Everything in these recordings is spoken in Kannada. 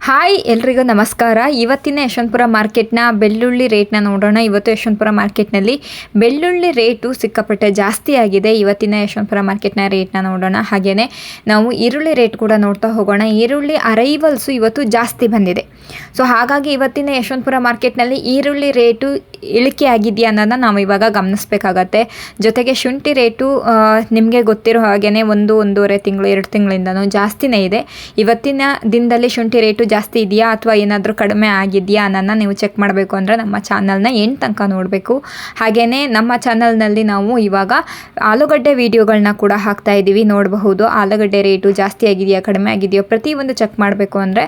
ಹಾಯ್, ಎಲ್ರಿಗೂ ನಮಸ್ಕಾರ. ಇವತ್ತಿನ ಯಶವಂತಪುರ ಮಾರ್ಕೆಟ್ನ ಬೆಳ್ಳುಳ್ಳಿ ರೇಟ್ನ ನೋಡೋಣ. ಇವತ್ತು ಯಶವಂತಪುರ ಮಾರ್ಕೆಟ್ನಲ್ಲಿ ಬೆಳ್ಳುಳ್ಳಿ ರೇಟು ಸಿಕ್ಕಾಪಟ್ಟೆ ಜಾಸ್ತಿ ಆಗಿದೆ. ಇವತ್ತಿನ ಯಶವಂತಪುರ ಮಾರ್ಕೆಟ್ನ ರೇಟ್ನ ನೋಡೋಣ. ಹಾಗೆಯೇ ನಾವು ಈರುಳ್ಳಿ ರೇಟ್ ಕೂಡ ನೋಡ್ತಾ ಹೋಗೋಣ. ಈರುಳ್ಳಿ ಅರೈವಲ್ಸು ಇವತ್ತು ಜಾಸ್ತಿ ಬಂದಿದೆ. ಸೊ ಹಾಗಾಗಿ ಇವತ್ತಿನ ಯಶವಂತಪುರ ಮಾರ್ಕೆಟ್ನಲ್ಲಿ ಈರುಳ್ಳಿ ರೇಟು ಇಳಿಕೆ ಆಗಿದೆಯಾ ಅನ್ನೋದನ್ನ ನಾವು ಇವಾಗ ಗಮನಿಸಬೇಕಾಗತ್ತೆ. ಜೊತೆಗೆ ಶುಂಠಿ ರೇಟು ನಿಮಗೆ ಗೊತ್ತಿರೋ ಹಾಗೆಯೇ ಒಂದು, ಒಂದೂವರೆ ತಿಂಗಳು, ಎರಡು ತಿಂಗಳಿಂದನೂ ಜಾಸ್ತಿನೇ ಇದೆ. ಇವತ್ತಿನ ದಿನದಲ್ಲಿ ಶುಂಠಿ ರೇಟು ಜಾಸ್ತಿ ಇದೆಯಾ ಅಥವಾ ಏನಾದರೂ ಕಡಿಮೆ ಆಗಿದೆಯಾ ಅನ್ನೋನ್ನ ನೀವು ಚೆಕ್ ಮಾಡಬೇಕು ಅಂದರೆ ನಮ್ಮ ಚಾನಲ್ನ ಎಂಟು ತನಕ ನೋಡಬೇಕು. ಹಾಗೆಯೇ ನಮ್ಮ ಚಾನಲ್ನಲ್ಲಿ ನಾವು ಇವಾಗ ಆಲೂಗಡ್ಡೆ ವೀಡಿಯೋಗಳನ್ನ ಕೂಡ ಹಾಕ್ತಾ ಇದ್ದೀವಿ, ನೋಡಬಹುದು. ಆಲೂಗಡ್ಡೆ ರೇಟು ಜಾಸ್ತಿ ಆಗಿದೆಯಾ, ಕಡಿಮೆ ಆಗಿದೆಯೋ ಪ್ರತಿಯೊಂದು ಚೆಕ್ ಮಾಡಬೇಕು ಅಂದರೆ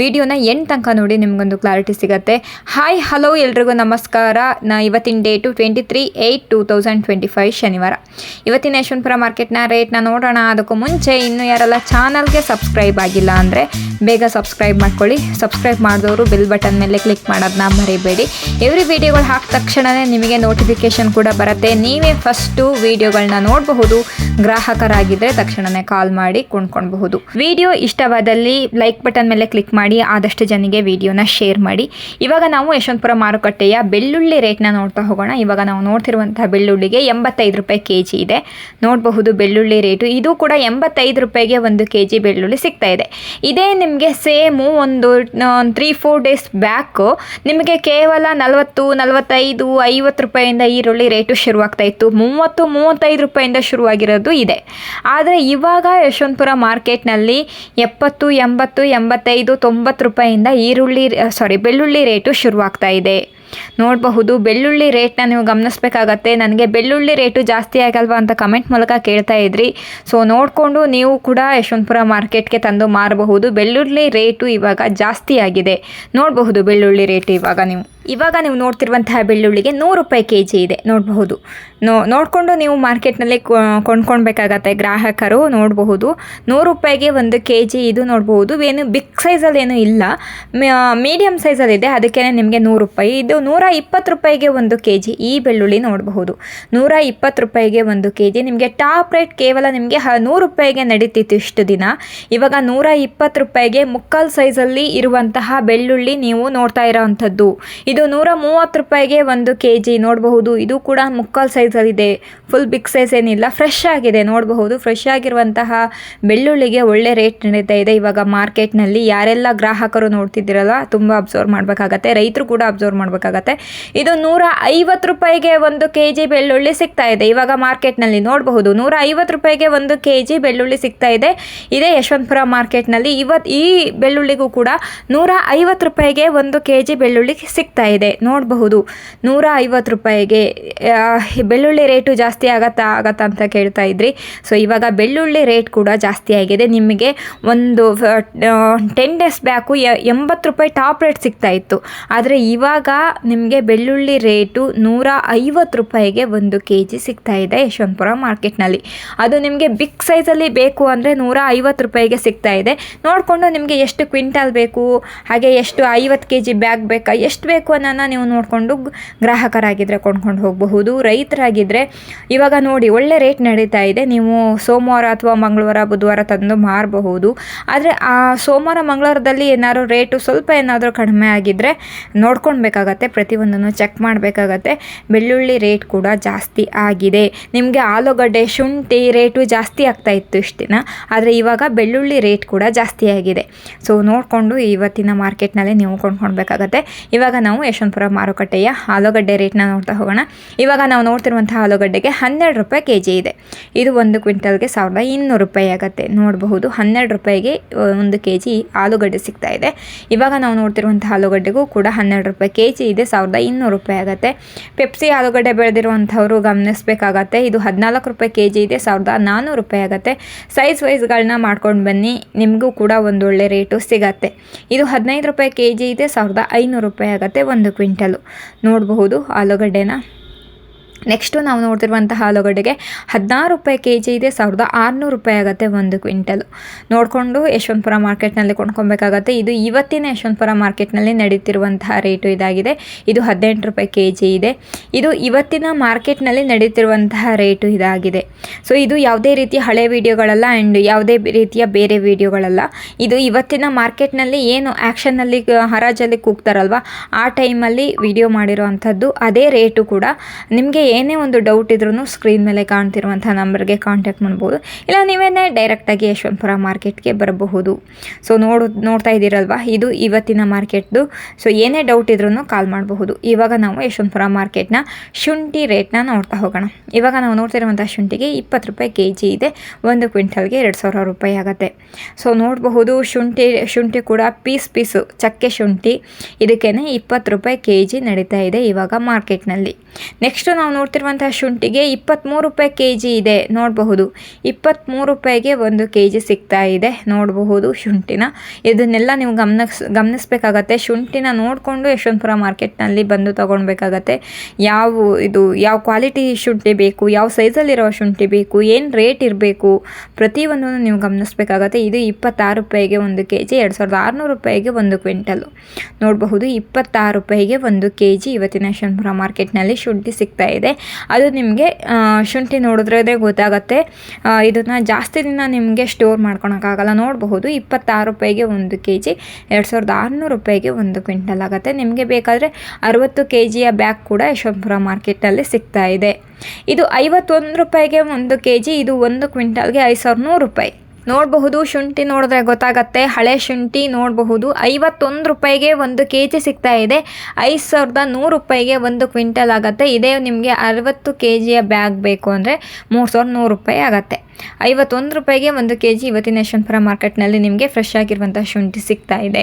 ವಿಡಿಯೋನ ಎಂಟು ತನಕ ನೋಡಿ ನಿಮಗೊಂದು ಕ್ಲಾರಿಟಿ ಸಿಗುತ್ತೆ. ಹಾಯ್ ಹಲೋ ಎಲ್ರಿಗೂ ನಮಸ್ಕಾರ. ನಾ ಇವತ್ತಿನ date twenty three eight two thousand twenty five ಶನಿವಾರ. ಇವತ್ತಿನ ಯಶವಂತಪುರ ಮಾರ್ಕೆಟ್ನ ರೇಟ್ನ ನೋಡೋಣ. ಅದಕ್ಕೂ ಮುಂಚೆ ಇನ್ನೂ ಯಾರೆಲ್ಲ ಚಾನಲ್ಗೆ ಸಬ್ಸ್ಕ್ರೈಬ್ ಆಗಿಲ್ಲ ಅಂದರೆ ಬೇಗ ಸಬ್ಸ್ಕ್ರೈಬ್ ಮಾಡ್ಕೊಳ್ಳಿ. ಸಬ್ಸ್ಕ್ರೈಬ್ ಮಾಡಿದವರು ಬಿಲ್ ಬಟನ್ ಮೇಲೆ ಕ್ಲಿಕ್ ಮಾಡೋದನ್ನ ಮರಿಬೇಡಿ. ಎವ್ರಿ ವಿಡಿಯೋಗಳು ಹಾಕಿದ ತಕ್ಷಣವೇ ನಿಮಗೆ ನೋಟಿಫಿಕೇಶನ್ ಕೂಡ ಬರುತ್ತೆ. ನೀವೇ ಫಸ್ಟು ವಿಡಿಯೋಗಳನ್ನ ನೋಡಬಹುದು. ಗ್ರಾಹಕರಾಗಿದ್ದರೆ ತಕ್ಷಣವೇ ಕಾಲ್ ಮಾಡಿ ಕೊಂಡ್ಕೊಳ್ಬಹುದು. ವಿಡಿಯೋ ಇಷ್ಟವಾದಲ್ಲಿ ಲೈಕ್ ಬಟನ್ ಮೇಲೆ ಕ್ಲಿಕ್ ಮಾಡಿ, ಆದಷ್ಟು ಜನಿಗೆ ವಿಡಿಯೋನ ಶೇರ್ ಮಾಡಿ. ಇವಾಗ ನಾವು ಯಶವಂತಪುರ ಮಾರುಕಟ್ಟೆಯ ಬೆಳ್ಳುಳ್ಳಿ ರೇಟ್ನ ನೋಡ್ತಾ ಹೋಗೋಣ. ಇವಾಗ ನಾವು ನೋಡ್ತಿರುವಂತಹ ಬೆಳ್ಳುಳ್ಳಿಗೆ ಎಂಬತ್ತೈದು ರೂಪಾಯಿ ಕೆ ಜಿ ಇದೆ. ನೋಡಬಹುದು ಬೆಳ್ಳುಳ್ಳಿ ರೇಟು ಇದು ಕೂಡ ಎಂಬತ್ತೈದು ರೂಪಾಯಿಗೆ ಒಂದು ಕೆ ಜಿ ಬೆಳ್ಳುಳ್ಳಿ ಸಿಗ್ತಾ ಇದೆ. ಇದೇ ನಿಮಗೆ ಸೇಮು ಒಂದು ತ್ರೀ ಫೋರ್ ಡೇಸ್ ಬ್ಯಾಕು ನಿಮಗೆ ಕೇವಲ ನಲವತ್ತು, ನಲವತ್ತೈದು, ಐವತ್ತು ರೂಪಾಯಿಂದ ಈರುಳ್ಳಿ ರೇಟು ಶುರುವಾಗ್ತಾ ಇತ್ತು. ಮೂವತ್ತು, ಮೂವತ್ತೈದು ರೂಪಾಯಿಂದ ಶುರುವಾಗಿರೋದು ಇದೆ. ಆದರೆ ಇವಾಗ ಯಶವಂತಪುರ ಮಾರ್ಕೆಟ್ನಲ್ಲಿ ಎಪ್ಪತ್ತು, ಎಂಬತ್ತು, ಎಂಬತ್ತೈದು, ತೊಂಬತ್ತು ರೂಪಾಯಿಂದ ಈರುಳ್ಳಿ ಸಾರಿ ಬೆಳ್ಳುಳ್ಳಿ ರೇಟು ಶುರುವಾಗ್ತಾ ಇದೆ. ನೋಡಬಹುದು. ಬೆಳ್ಳುಳ್ಳಿ ರೇಟ್ನ ನೀವು ಗಮನಿಸಬೇಕಾಗತ್ತೆ. ನನಗೆ ಬೆಳ್ಳುಳ್ಳಿ ರೇಟು ಜಾಸ್ತಿ ಆಗಲ್ವಾ ಅಂತ ಕಮೆಂಟ್ ಮೂಲಕ ಕೇಳ್ತಾ ಇದ್ರಿ. ಸೊ ನೋಡಿಕೊಂಡು ನೀವು ಕೂಡ ಯಶವಂತಪುರ ಮಾರ್ಕೆಟ್ಗೆ ತಂದು ಮಾರಬಹುದು. ಬೆಳ್ಳುಳ್ಳಿ ರೇಟು ಇವಾಗ ಜಾಸ್ತಿ ಆಗಿದೆ. ನೋಡಬಹುದು ಬೆಳ್ಳುಳ್ಳಿ ರೇಟ್ ಇವಾಗ ನೀವು. ಇವಾಗ ನೀವು ನೋಡ್ತಿರುವಂತಹ ಬೆಳ್ಳುಳ್ಳಿಗೆ ನೂರು ರೂಪಾಯಿ ಕೆ ಜಿ ಇದೆ, ನೋಡಬಹುದು. ನೋ, ನೋಡಿಕೊಂಡು ನೀವು ಮಾರ್ಕೆಟ್ನಲ್ಲಿ ಕೊಂಡ್ಕೊಳ್ಬೇಕಾಗತ್ತೆ ಗ್ರಾಹಕರು, ನೋಡಬಹುದು. ನೂರು ರೂಪಾಯಿಗೆ ಒಂದು ಕೆ ಜಿ ಇದು ನೋಡಬಹುದು. ಏನು ಬಿಗ್ ಸೈಜಲ್ಲಿ ಏನು ಇಲ್ಲ. ಮೀಡಿಯಮ್ ಸೈಜಲ್ಲಿದೆ ಅದಕ್ಕೆ ನಿಮಗೆ ನೂರು ರೂಪಾಯಿ. ಇದು ನೂರ ಇಪ್ಪತ್ತು ರೂಪಾಯಿಗೆ ಒಂದು ಕೆ ಜಿ ಈ ಬೆಳ್ಳುಳ್ಳಿ ನೋಡಬಹುದು. ನೂರ ಇಪ್ಪತ್ತು ರೂಪಾಯಿಗೆ ಒಂದು ಕೆ ಜಿ ನಿಮಗೆ ಟಾಪ್ ರೇಟ್ ಕೇವಲ ನಿಮಗೆ ನೂರು ರೂಪಾಯಿಗೆ ನಡೀತಿತ್ತು ಇಷ್ಟು ದಿನ. ಇವಾಗ ನೂರ ಇಪ್ಪತ್ತು ರೂಪಾಯಿಗೆ ಮುಕ್ಕಾಲು ಸೈಜಲ್ಲಿ ಇರುವಂತಹ ಬೆಳ್ಳುಳ್ಳಿ ನೀವು ನೋಡ್ತಾ ಇರೋವಂಥದ್ದು ಇದು ನೂರ ಮೂವತ್ತು ರೂಪಾಯಿಗೆ ಒಂದು ಕೆ ಜಿ ನೋಡಬಹುದು. ಇದು ಕೂಡ ಮುಕ್ಕಾಲು ಸೈಜಲ್ಲಿದೆ. ಫುಲ್ ಬಿಗ್ ಸೈಜ್ ಏನಿಲ್ಲ ಫ್ರೆಶ್ ಆಗಿದೆ, ನೋಡಬಹುದು. ಫ್ರೆಶ್ ಆಗಿರುವಂತಹ ಬೆಳ್ಳುಳ್ಳಿಗೆ ಒಳ್ಳೆ ರೇಟ್ ನಡೀತಾ ಇದೆ. ಇವಾಗ ಮಾರ್ಕೆಟ್ನಲ್ಲಿ ಯಾರೆಲ್ಲ ಗ್ರಾಹಕರು ನೋಡ್ತಿದ್ದೀರಲ್ಲ, ತುಂಬ ಅಬ್ಸರ್ವ್ ಮಾಡಬೇಕಾಗತ್ತೆ. ರೈತರು ಕೂಡ ಅಬ್ಸರ್ವ್ ಮಾಡಬೇಕಾಗತ್ತೆ. ಇದು ನೂರ ಐವತ್ತು ರೂಪಾಯಿಗೆ ಒಂದು ಕೆ ಜಿ ಬೆಳ್ಳುಳ್ಳಿ ಸಿಗ್ತಾ ಇದೆ. ಇವಾಗ ಮಾರ್ಕೆಟ್ನಲ್ಲಿ ನೋಡಬಹುದು, ನೂರ ಐವತ್ತು ರೂಪಾಯಿಗೆ ಒಂದು ಕೆ ಜಿ ಬೆಳ್ಳುಳ್ಳಿ ಸಿಗ್ತಾ ಇದೆ. ಇದೇ ಯಶವಂತಪುರ ಮಾರ್ಕೆಟ್ನಲ್ಲಿ ಇವತ್ತು ಈ ಬೆಳ್ಳುಳ್ಳಿಗೂ ಕೂಡ ನೂರ ಐವತ್ತು ರೂಪಾಯಿಗೆ ಒಂದು ಕೆ ಜಿ ಬೆಳ್ಳುಳ್ಳಿ ಸಿಗ್ತಾ ಇದೆ. ನೋಡಬಹುದು ನೂರ ಐವತ್ತು ರೂಪಾಯಿಗೆ ಬೆಳ್ಳುಳ್ಳಿ ರೇಟು ಜಾಸ್ತಿ ಆಗತ್ತಾ ಆಗತ್ತಾ ಅಂತ ಕೇಳ್ತಾ ಇದ್ರಿ. ಸೊ, ಇವಾಗ ಬೆಳ್ಳುಳ್ಳಿ ರೇಟ್ ಕೂಡ ಜಾಸ್ತಿ ಆಗಿದೆ. ನಿಮಗೆ ಒಂದು ಟೆನ್ ಡೇಸ್ ಬ್ಯಾಕು ಎಂಬತ್ತು ರೂಪಾಯಿ ಟಾಪ್ ರೇಟ್ ಸಿಗ್ತಾ ಇತ್ತು. ಆದರೆ ಇವಾಗ ನಿಮಗೆ ಬೆಳ್ಳುಳ್ಳಿ ರೇಟು ನೂರ ಐವತ್ತು ರೂಪಾಯಿಗೆ ಒಂದು ಕೆ ಜಿ ಸಿಗ್ತಾ ಇದೆ ಯಶವಂತಪುರ ಮಾರ್ಕೆಟ್ನಲ್ಲಿ ಅದು ನಿಮಗೆ ಬಿಗ್ ಸೈಜಲ್ಲಿ ಬೇಕು ಅಂದರೆ ನೂರ ಐವತ್ತು ರೂಪಾಯಿಗೆ ಸಿಗ್ತಾ ಇದೆ. ನೋಡಿಕೊಂಡು ನಿಮಗೆ ಎಷ್ಟು ಕ್ವಿಂಟಲ್ ಬೇಕು, ಹಾಗೆ ಎಷ್ಟು ಐವತ್ತು ಕೆ ಜಿ ಬ್ಯಾಗ್ ಬೇಕಾ, ಎಷ್ಟು ಬೇಕು ಅನ್ನೋನ್ನ ನೀವು ನೋಡಿಕೊಂಡು ಗ್ರಾಹಕರಾಗಿದ್ದರೆ ಕೊಂಡ್ಕೊಂಡು ಹೋಗಬಹುದು ರೈತರಾಗಿದ್ದರೆ ಇವಾಗ ನೋಡಿ ಒಳ್ಳೆ ರೇಟ್ ನಡೀತಾ ಇದೆ. ನೀವು ಸೋಮವಾರ ಅಥವಾ ಮಂಗಳವಾರ, ಬುಧವಾರ ತಂದು ಮಾರಬಹುದು. ಆದರೆ ಆ ಸೋಮವಾರ, ಮಂಗಳವಾರದಲ್ಲಿ ಏನಾದರೂ ರೇಟು ಸ್ವಲ್ಪ ಏನಾದರೂ ಕಡಿಮೆ ಆಗಿದ್ದರೆ ನೋಡ್ಕೊಳ್ಬೇಕಾಗತ್ತೆ, ಪ್ರತಿಯೊಂದನ್ನು ಚೆಕ್ ಮಾಡಬೇಕಾಗತ್ತೆ. ಬೆಳ್ಳುಳ್ಳಿ ರೇಟ್ ಕೂಡ ಜಾಸ್ತಿ ಆಗಿದೆ. ನಿಮಗೆ ಆಲೂಗಡ್ಡೆ, ಶುಂಠಿ ರೇಟು ಜಾಸ್ತಿ ಆಗ್ತಾ ಇತ್ತು ಇಷ್ಟು ದಿನ. ಆದರೆ ಇವಾಗ ಬೆಳ್ಳುಳ್ಳಿ ರೇಟ್ ಕೂಡ ಜಾಸ್ತಿ ಆಗಿದೆ. ಸೊ ನೋಡಿಕೊಂಡು ಇವತ್ತಿನ ಮಾರ್ಕೆಟ್ನಲ್ಲಿ ನೀವು ಕೊಂಡ್ಕೊಳ್ಬೇಕಾಗತ್ತೆ. ಇವಾಗ ನಾವು ಯಶವಂತಪುರ ಮಾರುಕಟ್ಟೆಯ ಆಲೂಗಡ್ಡೆ ರೇಟ್ನ ನೋಡ್ತಾ ಹೋಗೋಣ. ಇವಾಗ ನಾವು ನೋಡ್ತಿರುವಂಥ ಆಲೂಗಡ್ಡೆಗೆ ಹನ್ನೆರಡು ರೂಪಾಯಿ ಕೆ ಜಿ ಇದೆ. ಇದು ಒಂದು ಕ್ವಿಂಟಲ್ಗೆ ಸಾವಿರದ ಇನ್ನೂರು ರೂಪಾಯಿ ಆಗುತ್ತೆ. ನೋಡಬಹುದು ಹನ್ನೆರಡು ರೂಪಾಯಿಗೆ ಒಂದು ಕೆ ಜಿ ಆಲೂಗಡ್ಡೆ ಸಿಗ್ತಾ ಇದೆ. ಇವಾಗ ನಾವು ನೋಡ್ತಿರುವಂಥ ಆಲೂಗಡ್ಡೆಗೂ ಕೂಡ ಹನ್ನೆರಡು ರೂಪಾಯಿ ಕೆ ಜಿ ಇದೆ, ಸಾವಿರದ ಇನ್ನೂರು ರೂಪಾಯಿ ಆಗುತ್ತೆ. ಪೆಪ್ಸಿ ಆಲೂಗಡ್ಡೆ ಬೆಳೆದಿರುವಂಥವ್ರು ಗಮನಿಸಬೇಕಾಗತ್ತೆ. ಇದು ಹದಿನಾಲ್ಕು ರೂಪಾಯಿ ಕೆ ಜಿ ಇದೆ, ಸಾವಿರದ ನಾನ್ನೂರು ರೂಪಾಯಿ ಆಗುತ್ತೆ. ಸೈಜ್ ವೈಸ್ಗಳನ್ನ ಮಾಡ್ಕೊಂಡು ಬನ್ನಿ, ನಿಮಗೂ ಕೂಡ ಒಂದು ಒಳ್ಳೆ ರೇಟು ಸಿಗತ್ತೆ. ಇದು ಹದಿನೈದು ರೂಪಾಯಿ ಕೆ ಜಿ ಇದೆ, ಸಾವಿರದ ಐನೂರು ರೂಪಾಯಿ ಆಗುತ್ತೆ. ಒಂದು ಕ್ವಿಂಟಲು. ನೋಡಬಹುದು ಆಲೂಗಡ್ಡೆನ. ನೆಕ್ಸ್ಟು ನಾವು ನೋಡ್ತಿರುವಂತಹ ಆಲೂಗಡ್ಡೆಗೆ ಹದಿನಾರು ರೂಪಾಯಿ ಕೆ ಜಿ ಇದೆ, ಸಾವಿರದ ಆರುನೂರು ರೂಪಾಯಿ ಆಗುತ್ತೆ ಒಂದು ಕ್ವಿಂಟಲು. ನೋಡಿಕೊಂಡು ಯಶವಂತಪುರ ಮಾರ್ಕೆಟ್ನಲ್ಲಿ ಕೊಂಡ್ಕೊಬೇಕಾಗತ್ತೆ. ಇದು ಇವತ್ತಿನ ಯಶವಂತಪುರ ಮಾರ್ಕೆಟ್ನಲ್ಲಿ ನಡೀತಿರುವಂತಹ ರೇಟು ಇದಾಗಿದೆ. ಇದು ಹದಿನೆಂಟು ರೂಪಾಯಿ ಕೆ ಜಿ ಇದೆ. ಇದು ಇವತ್ತಿನ ಮಾರ್ಕೆಟ್ನಲ್ಲಿ ನಡೀತಿರುವಂತಹ ರೇಟು ಇದಾಗಿದೆ. ಸೊ ಇದು ಯಾವುದೇ ರೀತಿಯ ಹಳೆ ವಿಡಿಯೋಗಳಲ್ಲ ಆ್ಯಂಡ್ ಯಾವುದೇ ರೀತಿಯ ಬೇರೆ ವಿಡಿಯೋಗಳಲ್ಲ ಇದು ಇವತ್ತಿನ ಮಾರ್ಕೆಟ್ನಲ್ಲಿ ಏನು ಆ್ಯಕ್ಷನ್ನಲ್ಲಿ ಹರಾಜಲ್ಲಿ ಕೂಗ್ತಾರಲ್ವ, ಆ ಟೈಮಲ್ಲಿ ವಿಡಿಯೋ ಮಾಡಿರೋ ಅಂಥದ್ದು ಅದೇ ರೇಟು ಕೂಡ ನಿಮಗೆ ಏನೇ ಒಂದು ಡೌಟ್ ಇದ್ರೂ ಸ್ಕ್ರೀನ್ ಮೇಲೆ ಕಾಣ್ತಿರುವಂಥ ನಂಬರ್ಗೆ ಕಾಂಟ್ಯಾಕ್ಟ್ ಮಾಡ್ಬೋದು. ಇಲ್ಲ, ನೀವೇನೇ ಡೈರೆಕ್ಟಾಗಿ ಯಶವಂತಪುರ ಮಾರ್ಕೆಟ್ಗೆ ಬರಬಹುದು. ಸೊ ನೋಡು, ನೋಡ್ತಾ ಇದ್ದೀರಲ್ವ? ಇದು ಇವತ್ತಿನ ಮಾರ್ಕೆಟ್ದು ಸೊ ಏನೇ ಡೌಟ್ ಇದ್ರೂ ಕಾಲ್ ಮಾಡಬಹುದು. ಇವಾಗ ನಾವು ಯಶವಂತಪುರ ಮಾರ್ಕೆಟ್ನ ಶುಂಠಿ ರೇಟ್ನ ನೋಡ್ತಾ ಹೋಗೋಣ. ಇವಾಗ ನಾವು ನೋಡ್ತಿರುವಂಥ ಶುಂಠಿಗೆ ಇಪ್ಪತ್ತು ರೂಪಾಯಿ ಕೆ ಜಿ ಇದೆ. ಒಂದು ಕ್ವಿಂಟಲ್ಗೆ ಎರಡು ಸಾವಿರ ರೂಪಾಯಿ ಆಗುತ್ತೆ. ಸೊ ನೋಡಬಹುದು, ಶುಂಠಿ ಶುಂಠಿ ಕೂಡ ಪೀಸ್ ಪೀಸು ಚಕ್ಕೆ ಶುಂಠಿ. ಇದಕ್ಕೇ ಇಪ್ಪತ್ತು ರೂಪಾಯಿ ಕೆ ಜಿ ನಡೀತಾ ಇದೆ ಇವಾಗ ಮಾರ್ಕೆಟ್ನಲ್ಲಿ ನೆಕ್ಸ್ಟು ನಾವು ನೋಡ್ತಿರುವಂಥ ಶುಂಠಿಗೆ ಇಪ್ಪತ್ತ್ಮೂರು ರೂಪಾಯಿ ಕೆ ಜಿ ಇದೆ. ನೋಡಬಹುದು. ಇಪ್ಪತ್ತ್ಮೂರು ರೂಪಾಯಿಗೆ ಒಂದು ಕೆ ಜಿ ಸಿಗ್ತಾ ಇದೆ. ನೋಡಬಹುದು ಶುಂಠಿನ. ಇದನ್ನೆಲ್ಲ ನೀವು ಗಮನಿಸ್, ಗಮನಿಸಬೇಕಾಗತ್ತೆ. ಶುಂಠಿನ ನೋಡಿಕೊಂಡು ಯಶವಂತಪುರ ಮಾರ್ಕೆಟ್ನಲ್ಲಿ ಬಂದು ತೊಗೊಳ್ಬೇಕಾಗತ್ತೆ. ಯಾವ ಇದು, ಯಾವ ಕ್ವಾಲಿಟಿ ಶುಂಠಿ ಬೇಕು, ಯಾವ ಸೈಜಲ್ಲಿರುವ ಶುಂಠಿ ಬೇಕು, ಏನು ರೇಟ್ ಇರಬೇಕು ಪ್ರತಿಯೊಂದನ್ನು ನೀವು ಗಮನಿಸಬೇಕಾಗತ್ತೆ. ಇದು ಇಪ್ಪತ್ತಾರು ರೂಪಾಯಿಗೆ ಒಂದು ಕೆ ಜಿ ಎರಡು ಸಾವಿರದ ಆರುನೂರು ರೂಪಾಯಿಗೆ ಒಂದು ಕ್ವಿಂಟಲು. ನೋಡಬಹುದು ಇಪ್ಪತ್ತಾರು ರೂಪಾಯಿಗೆ ಒಂದು ಕೆ ಜಿ ಇವತ್ತಿನ ಯಶವಂತಪುರ ಮಾರ್ಕೆಟ್ನಲ್ಲಿ ಶುಂಠಿ ಸಿಗ್ತಾ ಇದೆ. ಅದು ನಿಮಗೆ ಶುಂಠಿ ನೋಡಿದ್ರೆ ಗೊತ್ತಾಗತ್ತೆ. ಇದನ್ನು ಜಾಸ್ತಿ ದಿನ ನಿಮಗೆ ಸ್ಟೋರ್ ಮಾಡ್ಕೊಳಕ್ಕಾಗಲ್ಲ. ನೋಡಬಹುದು, ಇಪ್ಪತ್ತಾರು ರೂಪಾಯಿಗೆ ಒಂದು ಕೆ ಜಿ ಎರಡು ಸಾವಿರದ ಆರುನೂರು ರೂಪಾಯಿಗೆ ಒಂದು ಕ್ವಿಂಟಲ್ ಆಗುತ್ತೆ. ನಿಮಗೆ ಬೇಕಾದರೆ ಅರವತ್ತು ಕೆ ಜಿಯ ಬ್ಯಾಗ್ ಕೂಡ ಯಶವಂತಪುರ ಮಾರ್ಕೆಟಲ್ಲಿ ಸಿಗ್ತಾ ಇದೆ. ಇದು ಐವತ್ತೊಂದು ರೂಪಾಯಿಗೆ ಒಂದು ಕೆ ಜಿ ಇದು ಒಂದು ಕ್ವಿಂಟಲ್ಗೆ ಐದು ಸಾವಿರದ ನೂರು ರೂಪಾಯಿ. ನೋಡಬಹುದು, ಶುಂಠಿ ನೋಡಿದ್ರೆ ಗೊತ್ತಾಗತ್ತೆ. ಹಳೆ ಶುಂಠಿ ನೋಡಬಹುದು. ಐವತ್ತೊಂದು ರೂಪಾಯಿಗೆ ಒಂದು ಕೆ ಜಿ ಸಿಗ್ತಾ ಇದೆ. ಐದು ಸಾವಿರದ ನೂರು ರೂಪಾಯಿಗೆ ಒಂದು ಕ್ವಿಂಟಲ್ ಆಗುತ್ತೆ. ಇದೇ ನಿಮಗೆ ಅರವತ್ತು ಕೆ ಜಿಯ ಬ್ಯಾಗ್ ಬೇಕು ಅಂದರೆ ಮೂರು ಸಾವಿರದ ನೂರು ರೂಪಾಯಿ ಆಗುತ್ತೆ. ಐವತ್ತೊಂದು ರೂಪಾಯಿಗೆ ಒಂದು ಕೆ ಜಿ ಇವತ್ತಿನ ಯಶವಂತಪುರ ಮಾರ್ಕೆಟ್ನಲ್ಲಿ ನಿಮಗೆ ಫ್ರೆಶ್ ಆಗಿರುವಂಥ ಶುಂಠಿ ಸಿಗ್ತಾ ಇದೆ.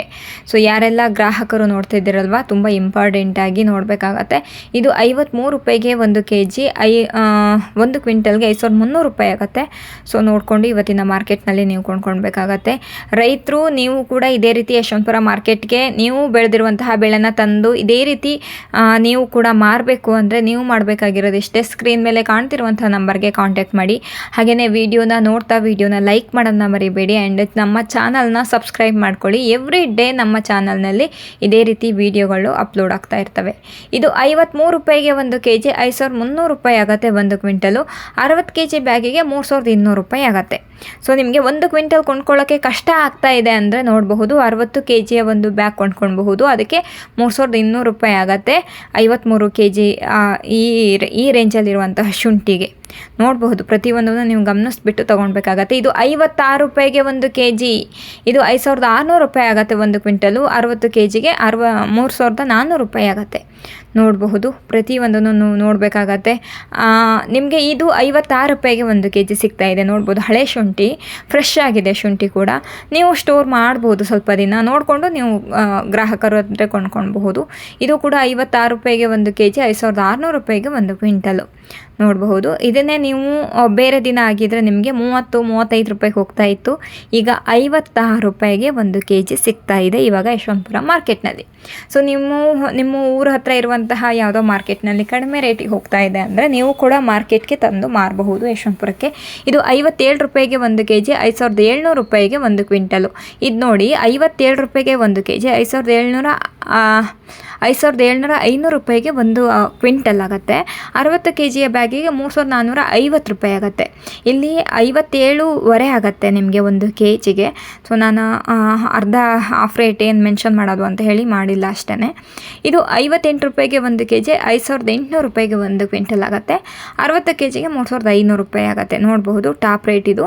ಸೊ ಯಾರೆಲ್ಲ ಗ್ರಾಹಕರು ನೋಡ್ತಾ ಇದ್ದೀರಲ್ವ, ತುಂಬ ಇಂಪಾರ್ಟೆಂಟಾಗಿ ನೋಡಬೇಕಾಗತ್ತೆ. ಇದು ಐವತ್ತ್ಮೂರು ರೂಪಾಯಿಗೆ ಒಂದು ಕೆ ಜಿ ಐ ಒಂದು ಕ್ವಿಂಟಲ್ಗೆ ಐದು ಸಾವಿರದ ಮುನ್ನೂರು ರೂಪಾಯಿ ಆಗುತ್ತೆ. ಸೊ ನೋಡಿಕೊಂಡು ಇವತ್ತಿನ ಮಾರ್ಕೆಟ್ನಲ್ಲಿ ನೀವು ಕೊಂಡ್ಕೊಳ್ಬೇಕಾಗತ್ತೆ. ರೈತರು, ನೀವು ಕೂಡ ಇದೇ ರೀತಿ ಯಶವಂತಪುರ ಮಾರ್ಕೆಟ್ಗೆ ನೀವು ಬೆಳೆದಿರುವಂತಹ ಬೆಳೆನ ತಂದು ಇದೇ ರೀತಿ ನೀವು ಕೂಡ ಮಾರಬೇಕು ಅಂದರೆ ನೀವು ಮಾಡಬೇಕಾಗಿರೋದು ಇಷ್ಟೇ. ಸ್ಕ್ರೀನ್ ಮೇಲೆ ಕಾಣ್ತಿರುವಂಥ ನಂಬರ್ಗೆ ಕಾಂಟ್ಯಾಕ್ಟ್ ಮಾಡಿ. ಹಾಗೆಯೇ ವಿಡಿಯೋನ ನೋಡ್ತಾ ವಿಡಿಯೋನ ಲೈಕ್ ಮಾಡೋದನ್ನ ಮರಿಬೇಡಿ ಆ್ಯಂಡ್ ನಮ್ಮ ಚಾನಲ್ನ ಸಬ್ಸ್ಕ್ರೈಬ್ ಮಾಡ್ಕೊಳ್ಳಿ. ಎವ್ರಿ ಡೇ ನಮ್ಮ ಚಾನಲ್ನಲ್ಲಿ ಇದೇ ರೀತಿ ವಿಡಿಯೋಗಳು ಅಪ್ಲೋಡ್ ಆಗ್ತಾ ಇರ್ತವೆ. ಇದು ಐವತ್ತ್ಮೂರು ರೂಪಾಯಿಗೆ ಒಂದು ಕೆ ಜಿ ಐದು ಸಾವಿರದ ಮುನ್ನೂರು ರೂಪಾಯಿ ಆಗುತ್ತೆ ಒಂದು ಕ್ವಿಂಟಲು. ಅರವತ್ತು ಕೆ ಜಿ ಬ್ಯಾಗಿಗೆ ಮೂರು ಸಾವಿರದ ಇನ್ನೂರು ರೂಪಾಯಿ ಆಗುತ್ತೆ. ಸೊ ನಿಮಗೆ ಒಂದು ಕ್ವಿಂಟಲ್ ಕೊಂಡ್ಕೊಳ್ಳೋಕ್ಕೆ ಕಷ್ಟ ಆಗ್ತಾ ಇದೆ ಅಂದರೆ ನೋಡಬಹುದು, ಅರವತ್ತು ಕೆ ಜಿಯ ಒಂದು ಬ್ಯಾಗ್ ಕೊಂಡ್ಕೊಳ್ಬಹುದು. ಅದಕ್ಕೆ ಮೂರು ಸಾವಿರದ ಇನ್ನೂರು ರೂಪಾಯಿ ಆಗುತ್ತೆ. ಐವತ್ತ್ಮೂರು ಕೆ ಜಿ ಈ ಈ ರೇಂಜಲ್ಲಿರುವಂತಹ ಶುಂಠಿಗೆ. ನೋಡಬಹುದು. ಪ್ರತಿಯೊಂದನ್ನು ನೀವು ಗಮನಿಸ್ಬಿಟ್ಟು ತೊಗೊಳ್ಬೇಕಾಗತ್ತೆ ಇದು ಐವತ್ತಾರು ರೂಪಾಯಿಗೆ ಒಂದು ಕೆ ಜಿ ಇದು ಐದು ಸಾವಿರದ ಆರುನೂರು ರೂಪಾಯಿ ಆಗುತ್ತೆ ಒಂದು ಕ್ವಿಂಟಲು. ಅರವತ್ತು ಕೆ ಜಿಗೆ ಅರವ, ಮೂರು ಸಾವಿರದ ನಾನ್ನೂರು ರೂಪಾಯಿ ಆಗುತ್ತೆ. ನೋಡಬಹುದು. ಪ್ರತಿಯೊಂದನ್ನು ನೋಡಬೇಕಾಗತ್ತೆ. ನಿಮಗೆ ಇದು ಐವತ್ತಾರು ರೂಪಾಯಿಗೆ ಒಂದು ಕೆ ಜಿ ಸಿಗ್ತಾ ಇದೆ. ನೋಡ್ಬೋದು ಹಳೆ ಶುಂಠಿ ಫ್ರೆಶ್ ಆಗಿದೆ ಶುಂಠಿ ಕೂಡ. ನೀವು ಸ್ಟೋರ್ ಮಾಡ್ಬೋದು ಸ್ವಲ್ಪ ದಿನ. ನೋಡಿಕೊಂಡು ನೀವು ಗ್ರಾಹಕರು ಅಂದರೆ ಕೊಂಡ್ಕೊಳ್ಬಹುದು. ಇದು ಕೂಡ ಐವತ್ತಾರು ರೂಪಾಯಿಗೆ ಒಂದು ಕೆ ಜಿ ಐದು ಸಾವಿರದ ಆರುನೂರು ರೂಪಾಯಿಗೆ ಒಂದು ಕ್ವಿಂಟಲು. ನೋಡಬಹುದು. ಇದನ್ನೇ ನೀವು ಬೇರೆ ದಿನ ಆಗಿದ್ದರೆ ನಿಮಗೆ ಮೂವತ್ತು, ಮೂವತ್ತೈದು ರೂಪಾಯಿಗೆ ಹೋಗ್ತಾ ಇತ್ತು. ಈಗ ಐವತ್ತಾರು ರೂಪಾಯಿಗೆ ಒಂದು ಕೆ ಜಿ ಸಿಗ್ತಾ ಇದೆ ಇವಾಗ ಯಶವಂತಪುರ ಮಾರ್ಕೆಟ್ನಲ್ಲಿ. ಸೊ ನಿಮ್ಮ ನಿಮ್ಮ ಊರ ಹತ್ರ ಇರುವಂತಹ ಯಾವುದೋ ಮಾರ್ಕೆಟ್ನಲ್ಲಿ ಕಡಿಮೆ ರೇಟಿಗೆ ಹೋಗ್ತಾ ಇದೆ ಅಂದರೆ ನೀವು ಕೂಡ ಮಾರ್ಕೆಟ್ಗೆ ತಂದು ಮಾರಬಹುದು ಯಶವಂತಪುರಕ್ಕೆ. ಇದು ಐವತ್ತೇಳು ರೂಪಾಯಿಗೆ ಒಂದು ಕೆ ಜಿ ಐದು ಸಾವಿರದ ಏಳ್ನೂರು ರೂಪಾಯಿಗೆ ಒಂದು ಕ್ವಿಂಟಲು. ಇದು ನೋಡಿ, ಐವತ್ತೇಳು ರೂಪಾಯಿಗೆ ಒಂದು ಕೆ ಜಿ ಐದು ಸಾವಿರದ ಏಳ್ನೂರ ಐದು ಸಾವಿರದ ಏಳ್ನೂರ ಐನೂರು ರೂಪಾಯಿಗೆ ಒಂದು ಕ್ವಿಂಟಲ್ ಆಗುತ್ತೆ. ಅರವತ್ತು ಕೆ ಜಿಯ ಬ್ಯಾಗಿಗೆ ಮೂರು ಸಾವಿರದ ನಾನ್ನೂರ ಐವತ್ತು ರೂಪಾಯಿ ಆಗುತ್ತೆ. ಇಲ್ಲಿ ಐವತ್ತೇಳುವರೆ ಆಗುತ್ತೆ ನಿಮಗೆ ಒಂದು ಕೆ ಜಿಗೆ ಸೊ ನಾನು ಅರ್ಧ ಹಾಫ್ ರೇಟ್ ಏನು ಮೆನ್ಷನ್ ಮಾಡೋದು ಅಂತ ಹೇಳಿ ಮಾಡಿಲ್ಲ ಅಷ್ಟೇ ಇದು ಐವತ್ತೆಂಟು ರೂಪಾಯಿಗೆ ಒಂದು ಕೆ ಜಿ ಐದು ಸಾವಿರದ ಎಂಟುನೂರು ರೂಪಾಯಿಗೆ ಒಂದು ಕ್ವಿಂಟಲ್ ಆಗುತ್ತೆ. ಅರವತ್ತು ಕೆ ಜಿಗೆ ಮೂರು ಸಾವಿರದ ಐನೂರು ರೂಪಾಯಿ ಆಗುತ್ತೆ. ನೋಡಬಹುದು, ಟಾಪ್ ರೇಟ್ ಇದು.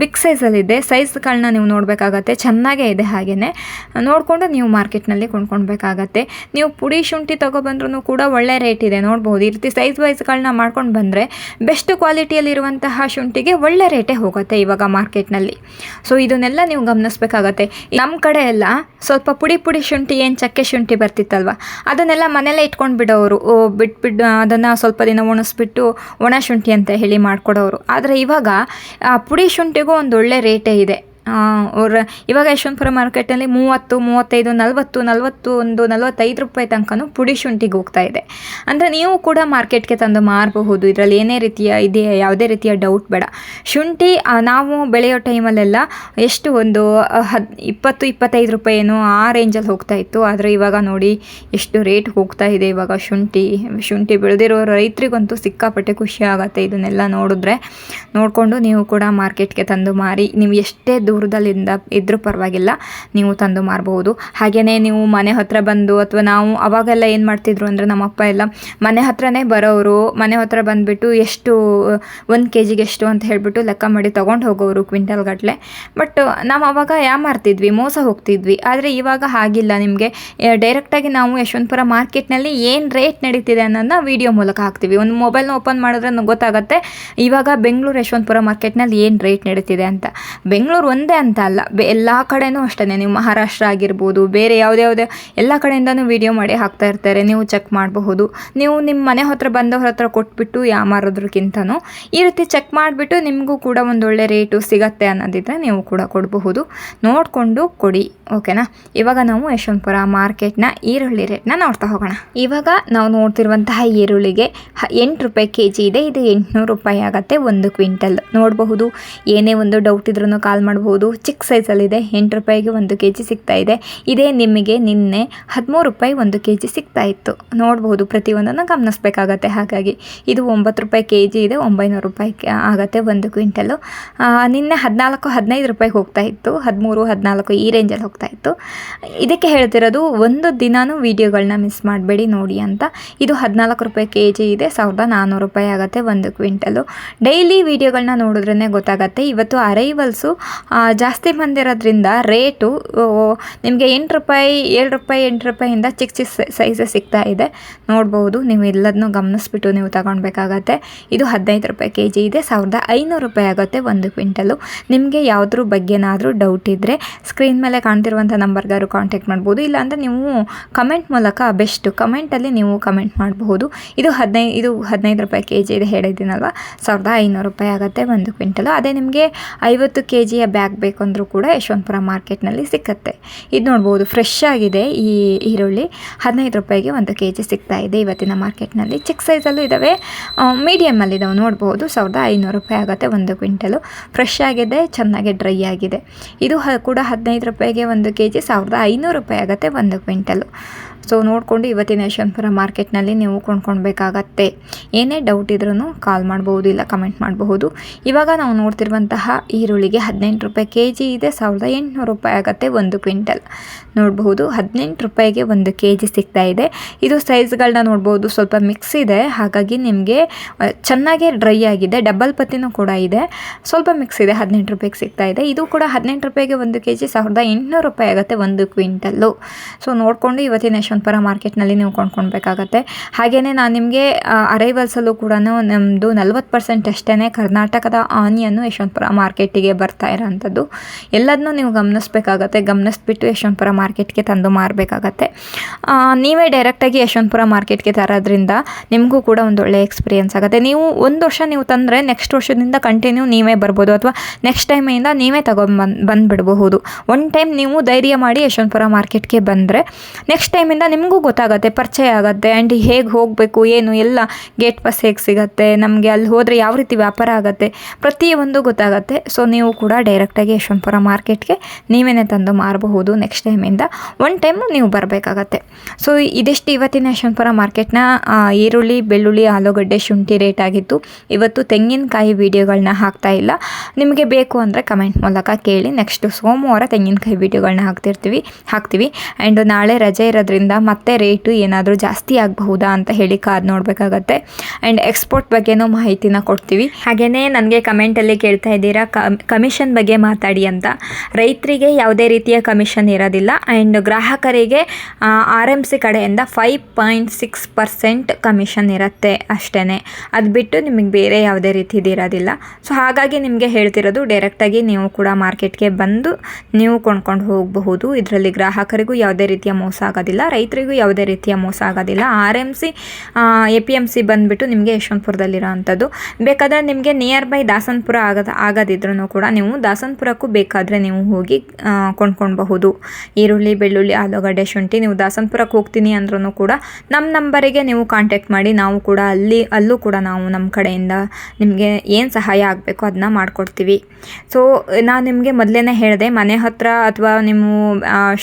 ಬಿಗ್ ಸೈಜಲ್ಲಿದೆ ಸೈಜ್ಗಳನ್ನ ನೀವು ನೋಡಬೇಕಾಗತ್ತೆ. ಚೆನ್ನಾಗೇ ಇದೆ ಹಾಗೆಯೇ ನೋಡಿಕೊಂಡು ನೀವು ಮಾರ್ಕೆಟ್ನಲ್ಲಿ ಕೊಂಡ್ಕೊಳ್ಬೇಕಾಗತ್ತೆ. ನೀವು ಪುಡಿ ಶುಂಠಿ ತೊಗೊಬಂದ್ರೂ ಕೂಡ ಒಳ್ಳೆ ರೇಟ್ ಇದೆ. ನೋಡ್ಬೋದು, ಈ ರೀತಿ ಸೈಜ್ ವೈಸ್ಗಳನ್ನ ಮಾಡ್ಕೊಂಡು ಬಂದರೆ ಬೆಸ್ಟ್ ಕ್ವಾಲಿಟಿಯಲ್ಲಿರುವಂತಹ ಶುಂಠಿಗೆ ಒಳ್ಳೆ ರೇಟೇ ಹೋಗುತ್ತೆ ಇವಾಗ ಮಾರ್ಕೆಟ್ನಲ್ಲಿ ಸೊ ಇದನ್ನೆಲ್ಲ ನೀವು ಗಮನಿಸ್ಬೇಕಾಗತ್ತೆ. ನಮ್ಮ ಕಡೆ ಎಲ್ಲ ಸ್ವಲ್ಪ ಪುಡಿ ಪುಡಿ ಶುಂಠಿ, ಏನು ಚಕ್ಕೆ ಶುಂಠಿ ಬರ್ತಿತ್ತಲ್ವ? ಅದನ್ನೆಲ್ಲ ಮನೆಯಲ್ಲೇ ಇಟ್ಕೊಂಡು ಬಿಡೋರು. ಬಿಟ್ಬಿಟ್ಟು ಅದನ್ನು ಸ್ವಲ್ಪ ದಿನ ಒಣಗಿಸ್ಬಿಟ್ಟು ಒಣ ಶುಂಠಿ ಅಂತ ಹೇಳಿ ಮಾಡಿಕೊಡೋರು. ಆದರೆ ಇವಾಗ ಪುಡಿ ಶುಂಠಿಗೂ ಒಂದು ಒಳ್ಳೆ ರೇಟೇ ಇದೆ. ಅವ್ರ ಇವಾಗ ಯಶವಂತಪುರ ಮಾರ್ಕೆಟಲ್ಲಿ ಮೂವತ್ತು, ಮೂವತ್ತೈದು, ನಲವತ್ತು ನಲವತ್ತು ಒಂದು ನಲವತ್ತೈದು ರೂಪಾಯಿ ತನಕನೂ ಪುಡಿ ಶುಂಠಿಗೆ ಹೋಗ್ತಾ ಇದೆ. ಅಂದರೆ ನೀವು ಕೂಡ ಮಾರ್ಕೆಟ್ಗೆ ತಂದು ಮಾರಬಹುದು. ಇದರಲ್ಲಿ ಏನೇ ರೀತಿಯ ಇದೆ ಯಾವುದೇ ರೀತಿಯ ಡೌಟ್ ಬೇಡ. ಶುಂಠಿ ನಾವು ಬೆಳೆಯೋ ಟೈಮಲ್ಲೆಲ್ಲ ಎಷ್ಟು ಒಂದು ಹದ್, ಇಪ್ಪತ್ತು, ಇಪ್ಪತ್ತೈದು ರೂಪಾಯಿ ಏನೋ ಆ ರೇಂಜಲ್ಲಿ ಹೋಗ್ತಾ ಇತ್ತು. ಆದರೆ ಇವಾಗ ನೋಡಿ ಎಷ್ಟು ರೇಟ್ ಹೋಗ್ತಾ ಇದೆ ಇವಾಗ ಶುಂಠಿ. ಶುಂಠಿ ಬೆಳೆದಿರೋ ರೈತರಿಗಂತೂ ಸಿಕ್ಕಾಪಟ್ಟೆ ಖುಷಿ ಆಗುತ್ತೆ ಇದನ್ನೆಲ್ಲ ನೋಡಿದ್ರೆ. ನೋಡಿಕೊಂಡು ನೀವು ಕೂಡ ಮಾರ್ಕೆಟ್ಗೆ ತಂದು ಮಾರಿ. ನೀವು ಎಷ್ಟೇ ದೂರದಲ್ಲಿಂದ ಇದ್ದರೂ ಪರವಾಗಿಲ್ಲ, ನೀವು ತಂದು ಮಾರಬಹುದು ಹಾಗೆಯೇ ನೀವು ಮನೆ ಹತ್ರ ಬಂದು ಅಥವಾ ನಾವು ಅವಾಗೆಲ್ಲ ಏನು ಮಾಡ್ತಿದ್ರು ಅಂದರೆ ನಮ್ಮಪ್ಪ ಎಲ್ಲ ಮನೆ ಹತ್ರನೇ ಬರೋರು ಮನೆ ಹತ್ರ ಬಂದುಬಿಟ್ಟು ಎಷ್ಟು, ಒಂದು ಕೆ ಜಿಗೆ ಎಷ್ಟು ಅಂತ ಹೇಳಿಬಿಟ್ಟು ಲೆಕ್ಕ ಮಾಡಿ ತೊಗೊಂಡು ಹೋಗೋರು ಕ್ವಿಂಟಲ್ ಗಟ್ಟಲೆ ಬಟ್ ನಾವು ಅವಾಗ ಯಾ ಮಾರ್ತಿದ್ವಿ, ಮೋಸ ಹೋಗ್ತಿದ್ವಿ. ಆದರೆ ಇವಾಗ ಹಾಗಿಲ್ಲ, ನಿಮಗೆ ಡೈರೆಕ್ಟಾಗಿ ನಾವು ಯಶವಂತಪುರ ಮಾರ್ಕೆಟ್ನಲ್ಲಿ ಏನು ರೇಟ್ ನಡೀತಿದೆ ಅನ್ನೋದನ್ನ ವಿಡಿಯೋ ಮೂಲಕ ಹಾಕ್ತೀವಿ. ಒಂದು ಮೊಬೈಲ್ನ ಓಪನ್ ಮಾಡಿದ್ರೆ ಗೊತ್ತಾಗುತ್ತೆ, ಇವಾಗ ಬೆಂಗಳೂರು ಯಶವಂತಪುರ ಮಾರ್ಕೆಟ್ನಲ್ಲಿ ಏನು ರೇಟ್ ನಡೀತಿದೆ ಅಂತ. ಬೆಂಗಳೂರು ಒಂದೇ ಅಂತ ಅಲ್ಲ. ಬೆ ಎಲ್ಲ ಕಡೆಯೂ ಅಷ್ಟೇ ನೀವು ಮಹಾರಾಷ್ಟ್ರ ಆಗಿರ್ಬೋದು, ಬೇರೆ ಯಾವುದ್ಯಾವುದೇ ಎಲ್ಲ ಕಡೆಯಿಂದನೂ ವಿಡಿಯೋ ಮಾಡಿ ಹಾಕ್ತಾ ಇರ್ತಾರೆ. ನೀವು ಚೆಕ್ ಮಾಡಬಹುದು. ನೀವು ನಿಮ್ಮ ಮನೆ ಹತ್ರ ಬಂದವ್ರ ಹತ್ರ ಕೊಟ್ಬಿಟ್ಟು ಯಾಮಾರೋದ್ರಕ್ಕಿಂತನೂ ಈ ರೀತಿ ಚೆಕ್ ಮಾಡಿಬಿಟ್ಟು ನಿಮಗೂ ಕೂಡ ಒಂದೊಳ್ಳೆ ರೇಟು ಸಿಗತ್ತೆ ಅನ್ನೋದಿದ್ರೆ ನೀವು ಕೂಡ ಕೊಡಬಹುದು. ನೋಡಿಕೊಂಡು ಕೊಡಿ ಓಕೆನಾ ಇವಾಗ ನಾವು ಯಶವಂತಪುರ ಮಾರ್ಕೆಟ್ನ ಈರುಳ್ಳಿ ರೇಟ್ನ ನೋಡ್ತಾ ಹೋಗೋಣ. ಇವಾಗ ನಾವು ನೋಡ್ತಿರುವಂತಹ ಈರುಳ್ಳಿಗೆ ಎಂಟು ರೂಪಾಯಿ ಕೆ ಜಿ ಇದೆ. ಇದು ಎಂಟುನೂರು ರೂಪಾಯಿ ಆಗುತ್ತೆ ಒಂದು ಕ್ವಿಂಟಲ್. ನೋಡಬಹುದು. ಏನೇ ಒಂದು ಡೌಟ್ ಇದ್ರೂ ಕಾಲ್ ಮಾಡಬಹುದು. ಚಿಕ್ಕ ಸೈಜಲ್ಲಿದೆ ಎಂಟು ರೂಪಾಯಿಗೆ ಒಂದು ಕೆ ಜಿ ಸಿಗ್ತಾ ಇದೆ. ಇದೇ ನಿಮಗೆ ನಿನ್ನೆ ಹದಿಮೂರು ರೂಪಾಯಿ ಒಂದು ಕೆ ಜಿ ಸಿಗ್ತಾ ಇತ್ತು. ನೋಡಬಹುದು, ಪ್ರತಿಯೊಂದನ್ನು ಗಮನಿಸ್ಬೇಕಾಗತ್ತೆ. ಹಾಗಾಗಿ ಇದು ಒಂಬತ್ತು ರೂಪಾಯಿ ಕೆ ಜಿ ಇದೆ ಒಂಬೈನೂರು ರೂಪಾಯಿ ಆಗುತ್ತೆ ಒಂದು ಕ್ವಿಂಟಲು ನಿನ್ನೆ ಹದಿನಾಲ್ಕು, ಹದಿನೈದು ರೂಪಾಯಿಗೆ ಹೋಗ್ತಾ ಇತ್ತು. ಹದಿಮೂರು, ಹದಿನಾಲ್ಕು ಈ ರೇಂಜಲ್ಲಿ ಹೋಗ್ತಾ ಇತ್ತು. ಇದಕ್ಕೆ ಹೇಳ್ತಿರೋದು ಒಂದು ದಿನಾನೂ ವೀಡಿಯೋಗಳನ್ನ ಮಿಸ್ ಮಾಡಬೇಡಿ, ನೋಡಿ ಅಂತ. ಇದು ಹದಿನಾಲ್ಕು ರೂಪಾಯಿ ಕೆ ಜಿ ಇದೆ. ಸಾವಿರದ ನಾನ್ನೂರು ರೂಪಾಯಿ ಆಗುತ್ತೆ ಒಂದು ಕ್ವಿಂಟಲು ಡೈಲಿ ವೀಡಿಯೋಗಳನ್ನ ನೋಡಿದ್ರೇ ಗೊತ್ತಾಗತ್ತೆ. ಇವತ್ತು ಅರೈವಲ್ಸು ಜಾಸ್ತಿ ಬಂದಿರೋದ್ರಿಂದ ರೇಟು ನಿಮಗೆ ಎಂಟು ರೂಪಾಯಿ, ಏಳು ರೂಪಾಯಿ, ಎಂಟು ರೂಪಾಯಿಂದ ಚಿಕ್ಕ ಚಿಕ್ಕ ಸೈಜಸ್ ಸಿಗ್ತಾ ಇದೆ. ನೋಡ್ಬೋದು, ನೀವು ಎಲ್ಲದನ್ನೂ ಗಮನಿಸ್ಬಿಟ್ಟು ನೀವು ತಗೊಳ್ಬೇಕಾಗತ್ತೆ ಇದು ಹದಿನೈದು ರೂಪಾಯಿ ಕೆ ಜಿ ಇದೆ, ಸಾವಿರದ ಐನೂರು ರೂಪಾಯಿ ಆಗುತ್ತೆ ಒಂದು ಕ್ವಿಂಟಲು. ನಿಮಗೆ ಯಾವುದ್ರ ಬಗ್ಗೆನಾದರೂ ಡೌಟ್ ಇದ್ದರೆ ಸ್ಕ್ರೀನ್ ಮೇಲೆ ಕಾಣ್ತಿರುವಂಥ ನಂಬರ್ಗಾರು ಕಾಂಟ್ಯಾಕ್ಟ್ ಮಾಡ್ಬೋದು. ಇಲ್ಲಾಂದರೆ ನೀವು ಕಮೆಂಟ್ ಮೂಲಕ ಬೆಸ್ಟು ಕಮೆಂಟಲ್ಲಿ ನೀವು ಕಮೆಂಟ್ ಮಾಡಬಹುದು ಇದು ಹದಿನೈದು ಇದು ಹದಿನೈದು ರೂಪಾಯಿ ಕೆ ಜಿ ಇದೆ ಹೇಳಿದ್ದೀನಲ್ವ? ಸಾವಿರದ ಐನೂರು ರೂಪಾಯಿ ಆಗುತ್ತೆ ಒಂದು ಕ್ವಿಂಟಲು. ಅದೇ ನಿಮಗೆ ಐವತ್ತು ಕೆ ಜಿಯ ಬ್ಯಾಗ್ ಬೇಕಂದ್ರೂ ಕೂಡ ಯಶವಂತಪುರ ಮಾರ್ಕೆಟ್ನಲ್ಲಿ ಸಿಕ್ಕತ್ತೆ. ಇದು ನೋಡ್ಬೋದು ಫ್ರೆಶ್ ಆಗಿದೆ ಈ ಈರುಳ್ಳಿ. ಹದಿನೈದು ರೂಪಾಯಿಗೆ ಒಂದು ಕೆ ಜಿ ಸಿಗ್ತಾ ಇದೆ ಇವತ್ತಿನ ಮಾರ್ಕೆಟ್ನಲ್ಲಿ. ಚಿಕ್ಕ ಸೈಜಲ್ಲೂ ಇದ್ದಾವೆ ಮೀಡಿಯಮಲ್ಲಿ ಇದಾವೆ. ನೋಡ್ಬೋದು ಸಾವಿರದ ಐನೂರು ರೂಪಾಯಿ ಆಗುತ್ತೆ ಒಂದು ಕ್ವಿಂಟಲು. ಫ್ರೆಶ್ ಆಗಿದೆ, ಚೆನ್ನಾಗಿ ಡ್ರೈ ಆಗಿದೆ. ಇದು ಕೂಡ ಹದಿನೈದು ರೂಪಾಯಿಗೆ ಒಂದು ಕೆ ಜಿ ಸಾವಿರದ ಐನೂರು ರೂಪಾಯಿ ಆಗುತ್ತೆ ಒಂದು ಕ್ವಿಂಟಲು. ಸೊ ನೋಡಿಕೊಂಡು ಇವತ್ತಿನ ಯಶವಂತಪುರ ಮಾರ್ಕೆಟ್ನಲ್ಲಿ ನೀವು ಕೊಂಡ್ಕೊಳ್ಬೇಕಾಗತ್ತೆ. ಏನೇ ಡೌಟ್ ಇದ್ರೂ ಕಾಲ್ ಮಾಡ್ಬೋದು ಇಲ್ಲ ಕಮೆಂಟ್ ಮಾಡಬಹುದು. ಇವಾಗ ನಾವು ನೋಡ್ತಿರುವಂತಹ ಈರುಳ್ಳಿಗೆ ಹದಿನೆಂಟು ರೂಪಾಯಿ ಕೆ ಜಿ ಇದೆ, ಸಾವಿರದ ಎಂಟುನೂರು ರೂಪಾಯಿ ಆಗುತ್ತೆ ಒಂದು ಕ್ವಿಂಟಲ್. ನೋಡಬಹುದು, ಹದಿನೆಂಟು ರೂಪಾಯಿಗೆ ಒಂದು ಕೆ ಜಿ ಸಿಗ್ತಾ ಇದೆ. ಇದು ಸೈಜ್ಗಳನ್ನ ನೋಡ್ಬೋದು, ಸ್ವಲ್ಪ ಮಿಕ್ಸ್ ಇದೆ. ಹಾಗಾಗಿ ನಿಮಗೆ ಚೆನ್ನಾಗೆ ಡ್ರೈ ಆಗಿದೆ ಡಬಲ್ ಪತ್ತಿನೂ ಕೂಡ ಇದೆ. ಸ್ವಲ್ಪ ಮಿಕ್ಸ್ ಇದೆ, ಹದಿನೆಂಟು ರೂಪಾಯಿಗೆ ಸಿಗ್ತಾ ಇದೆ. ಇದು ಕೂಡ ಹದಿನೆಂಟು ರೂಪಾಯಿಗೆ ಒಂದು ಕೆ ಜಿ ಸಾವಿರದ ಎಂಟುನೂರು ರೂಪಾಯಿ ಆಗುತ್ತೆ ಒಂದು ಕ್ವಿಂಟಲ್ಲು. ಸೊ ನೋಡಿಕೊಂಡು ಇವತ್ತಿನ ಯಶವಂತಪುರ ಮಾರ್ಕೆಟ್ನಲ್ಲಿ ನೀವು ಕೊಂಡ್ಕೊಳ್ಬೇಕಾಗತ್ತೆ. ಹಾಗೆಯೇ ನಾನು ನಿಮಗೆ ಅರೈವಲ್ಸಲ್ಲೂ ಕೂಡ ನಮ್ಮದು ನಲ್ವತ್ತು ಪರ್ಸೆಂಟ್ ಅಷ್ಟೇ ಕರ್ನಾಟಕದ ಆನಿಯನ್ನು ಯಶವಂತಪುರ ಮಾರ್ಕೆಟಿಗೆ ಬರ್ತಾ ಇರೋಂಥದ್ದು. ಎಲ್ಲದನ್ನೂ ನೀವು ಗಮನಿಸ್ಬೇಕಾಗತ್ತೆ, ಗಮನಿಸ್ಬಿಟ್ಟು ಯಶವಂತಪುರ ಮಾರ್ಕೆಟ್ಗೆ ತಂದು ಮಾರಬೇಕಾಗತ್ತೆ. ನೀವೇ ಡೈರೆಕ್ಟಾಗಿ ಯಶವಂತಪುರ ಮಾರ್ಕೆಟ್ಗೆ ತರೋದ್ರಿಂದ ನಿಮಗೂ ಕೂಡ ಒಂದು ಒಳ್ಳೆ ಎಕ್ಸ್ಪೀರಿಯನ್ಸ್ ಆಗುತ್ತೆ. ನೀವು ಒಂದು ವರ್ಷ ನೀವು ತಂದರೆ ನೆಕ್ಸ್ಟ್ ವರ್ಷದಿಂದ ಕಂಟಿನ್ಯೂ ನೀವೇ ಬರ್ಬೋದು, ಅಥವಾ ನೆಕ್ಸ್ಟ್ ಟೈಮಿಂದ ನೀವೇ ತಗೊಂಡ್ಬಂದು ಬಂದುಬಿಡಬಹುದು. ಒನ್ ಟೈಮ್ ನೀವು ಧೈರ್ಯ ಮಾಡಿ ಯಶವಂತಪುರ ಮಾರ್ಕೆಟ್ಗೆ ಬಂದರೆ ನೆಕ್ಸ್ಟ್ ಟೈಮಿಂದ ನಿಮಗೂ ಗೊತ್ತಾಗುತ್ತೆ, ಪರಿಚಯ ಆಗುತ್ತೆ. ಆ್ಯಂಡ್ ಹೇಗೆ ಹೋಗಬೇಕು, ಏನು, ಎಲ್ಲ ಗೇಟ್ ಪಾಸ್ ಹೇಗೆ ಸಿಗುತ್ತೆ, ನಮಗೆ ಅಲ್ಲಿ ಹೋದರೆ ಯಾವ ರೀತಿ ವ್ಯಾಪಾರ ಆಗುತ್ತೆ, ಪ್ರತಿಯೊಂದು ಗೊತ್ತಾಗುತ್ತೆ. ಸೊ ನೀವು ಕೂಡ ಡೈರೆಕ್ಟಾಗಿ ಯಶವಂತಪುರ ಮಾರ್ಕೆಟ್ಗೆ ನೀವೇನೇ ತಂದು ಮಾರಬಹುದು ನೆಕ್ಸ್ಟ್ ಟೈಮಿಂದ ಒನ್ ಟೈಮು ನೀವು ಬರಬೇಕಾಗತ್ತೆ. ಸೊ ಇದಿಷ್ಟು ಇವತ್ತಿನ ಯಶವಂತಪುರ ಮಾರ್ಕೆಟ್ನ ಈರುಳ್ಳಿ, ಬೆಳ್ಳುಳ್ಳಿ, ಆಲೂಗಡ್ಡೆ, ಶುಂಠಿ ರೇಟ್ ಆಗಿತ್ತು. ಇವತ್ತು ತೆಂಗಿನಕಾಯಿ ವೀಡಿಯೋಗಳನ್ನ ಹಾಕ್ತಾ ಇಲ್ಲ. ನಿಮಗೆ ಬೇಕು ಅಂದರೆ ಕಮೆಂಟ್ ಮೂಲಕ ಕೇಳಿ. ನೆಕ್ಸ್ಟ್ ಸೋಮವಾರ ತೆಂಗಿನಕಾಯಿ ವೀಡಿಯೋಗಳನ್ನ ಹಾಕ್ತಿರ್ತೀವಿ, ಹಾಕ್ತೀವಿ. ಆ್ಯಂಡ್ ನಾಳೆ ರಜೆ ಇರೋದ್ರಿಂದ ಮತ್ತೆ ರೇಟು ಏನಾದರೂ ಜಾಸ್ತಿ ಆಗಬಹುದಾ ಅಂತ ಹೇಳಿ ಕಾದು ನೋಡಬೇಕಾಗತ್ತೆ. ಆ್ಯಂಡ್ ಎಕ್ಸ್ಪೋರ್ಟ್ ಬಗ್ಗೆನೂ ಮಾಹಿತಿನ ಕೊಡ್ತೀವಿ. ಹಾಗೆಯೇ ನನಗೆ ಕಮೆಂಟಲ್ಲಿ ಕೇಳ್ತಾ ಇದ್ದೀರಾ ಕಮಿಷನ್ ಬಗ್ಗೆ ಮಾತಾಡಿ ಅಂತ. ರೈತರಿಗೆ ಯಾವುದೇ ರೀತಿಯ ಕಮಿಷನ್ ಇರೋದಿಲ್ಲ. ಆ್ಯಂಡ್ ಗ್ರಾಹಕರಿಗೆ ಆರ್ ಎಂ ಸಿ ಕಡೆಯಿಂದ five point six percent commission ಇರುತ್ತೆ ಅಷ್ಟೇ ಅದು ಬಿಟ್ಟು ನಿಮಗೆ ಬೇರೆ ಯಾವುದೇ ರೀತಿದು ಇರೋದಿಲ್ಲ. ಸೊ ಹಾಗಾಗಿ ನಿಮಗೆ ಹೇಳ್ತಿರೋದು ಡೈರೆಕ್ಟಾಗಿ ನೀವು ಕೂಡ ಮಾರ್ಕೆಟ್ಗೆ ಬಂದು ನೀವು ಕೊಂಡ್ಕೊಂಡು ಹೋಗಬಹುದು. ಇದರಲ್ಲಿ ಗ್ರಾಹಕರಿಗೂ ಯಾವುದೇ ರೀತಿಯ ಮೋಸ ಆಗೋದಿಲ್ಲ. ರೈತರಿಗೂ ಯಾವುದೇ ರೀತಿಯ ಮೋಸ ಆಗೋದಿಲ್ಲ. R M C A P M C ಬಂದುಬಿಟ್ಟು ನಿಮಗೆ ಯಶವಂತಪುರದಲ್ಲಿರೋ ಅಂಥದ್ದು ಬೇಕಾದರೆ ನಿಮಗೆ ನಿಯರ್ ಬೈ ದಾಸನಪುರ ಆಗದ ಆಗದಿದ್ರೂ ಕೂಡ ನೀವು ದಾಸನಪುರಕ್ಕೂ ಬೇಕಾದರೆ ನೀವು ಹೋಗಿ ಕೊಂಡ್ಕೊಳ್ಬಹುದು. ಈರುಳ್ಳಿ, ಬೆಳ್ಳುಳ್ಳಿ, ಆಲೂಗಡ್ಡೆ, ಶುಂಠಿ ನೀವು ದಾಸನ್ಪುರಕ್ಕೆ ಹೋಗ್ತೀನಿ ಅಂದ್ರೂ ಕೂಡ ನಮ್ಮ ನಂಬರಿಗೆ ನೀವು ಕಾಂಟ್ಯಾಕ್ಟ್ ಮಾಡಿ, ನಾವು ಕೂಡ ಅಲ್ಲಿ, ಅಲ್ಲೂ ಕೂಡ ನಾವು ನಮ್ಮ ಕಡೆಯಿಂದ ನಿಮಗೆ ಏನು ಸಹಾಯ ಆಗಬೇಕು ಅದನ್ನ ಮಾಡಿಕೊಡ್ತೀವಿ. ಸೊ ನಾನು ನಿಮಗೆ ಮೊದಲೇ ಹೇಳಿದೆ, ಮನೆ ಹತ್ರ ಅಥವಾ ನೀವು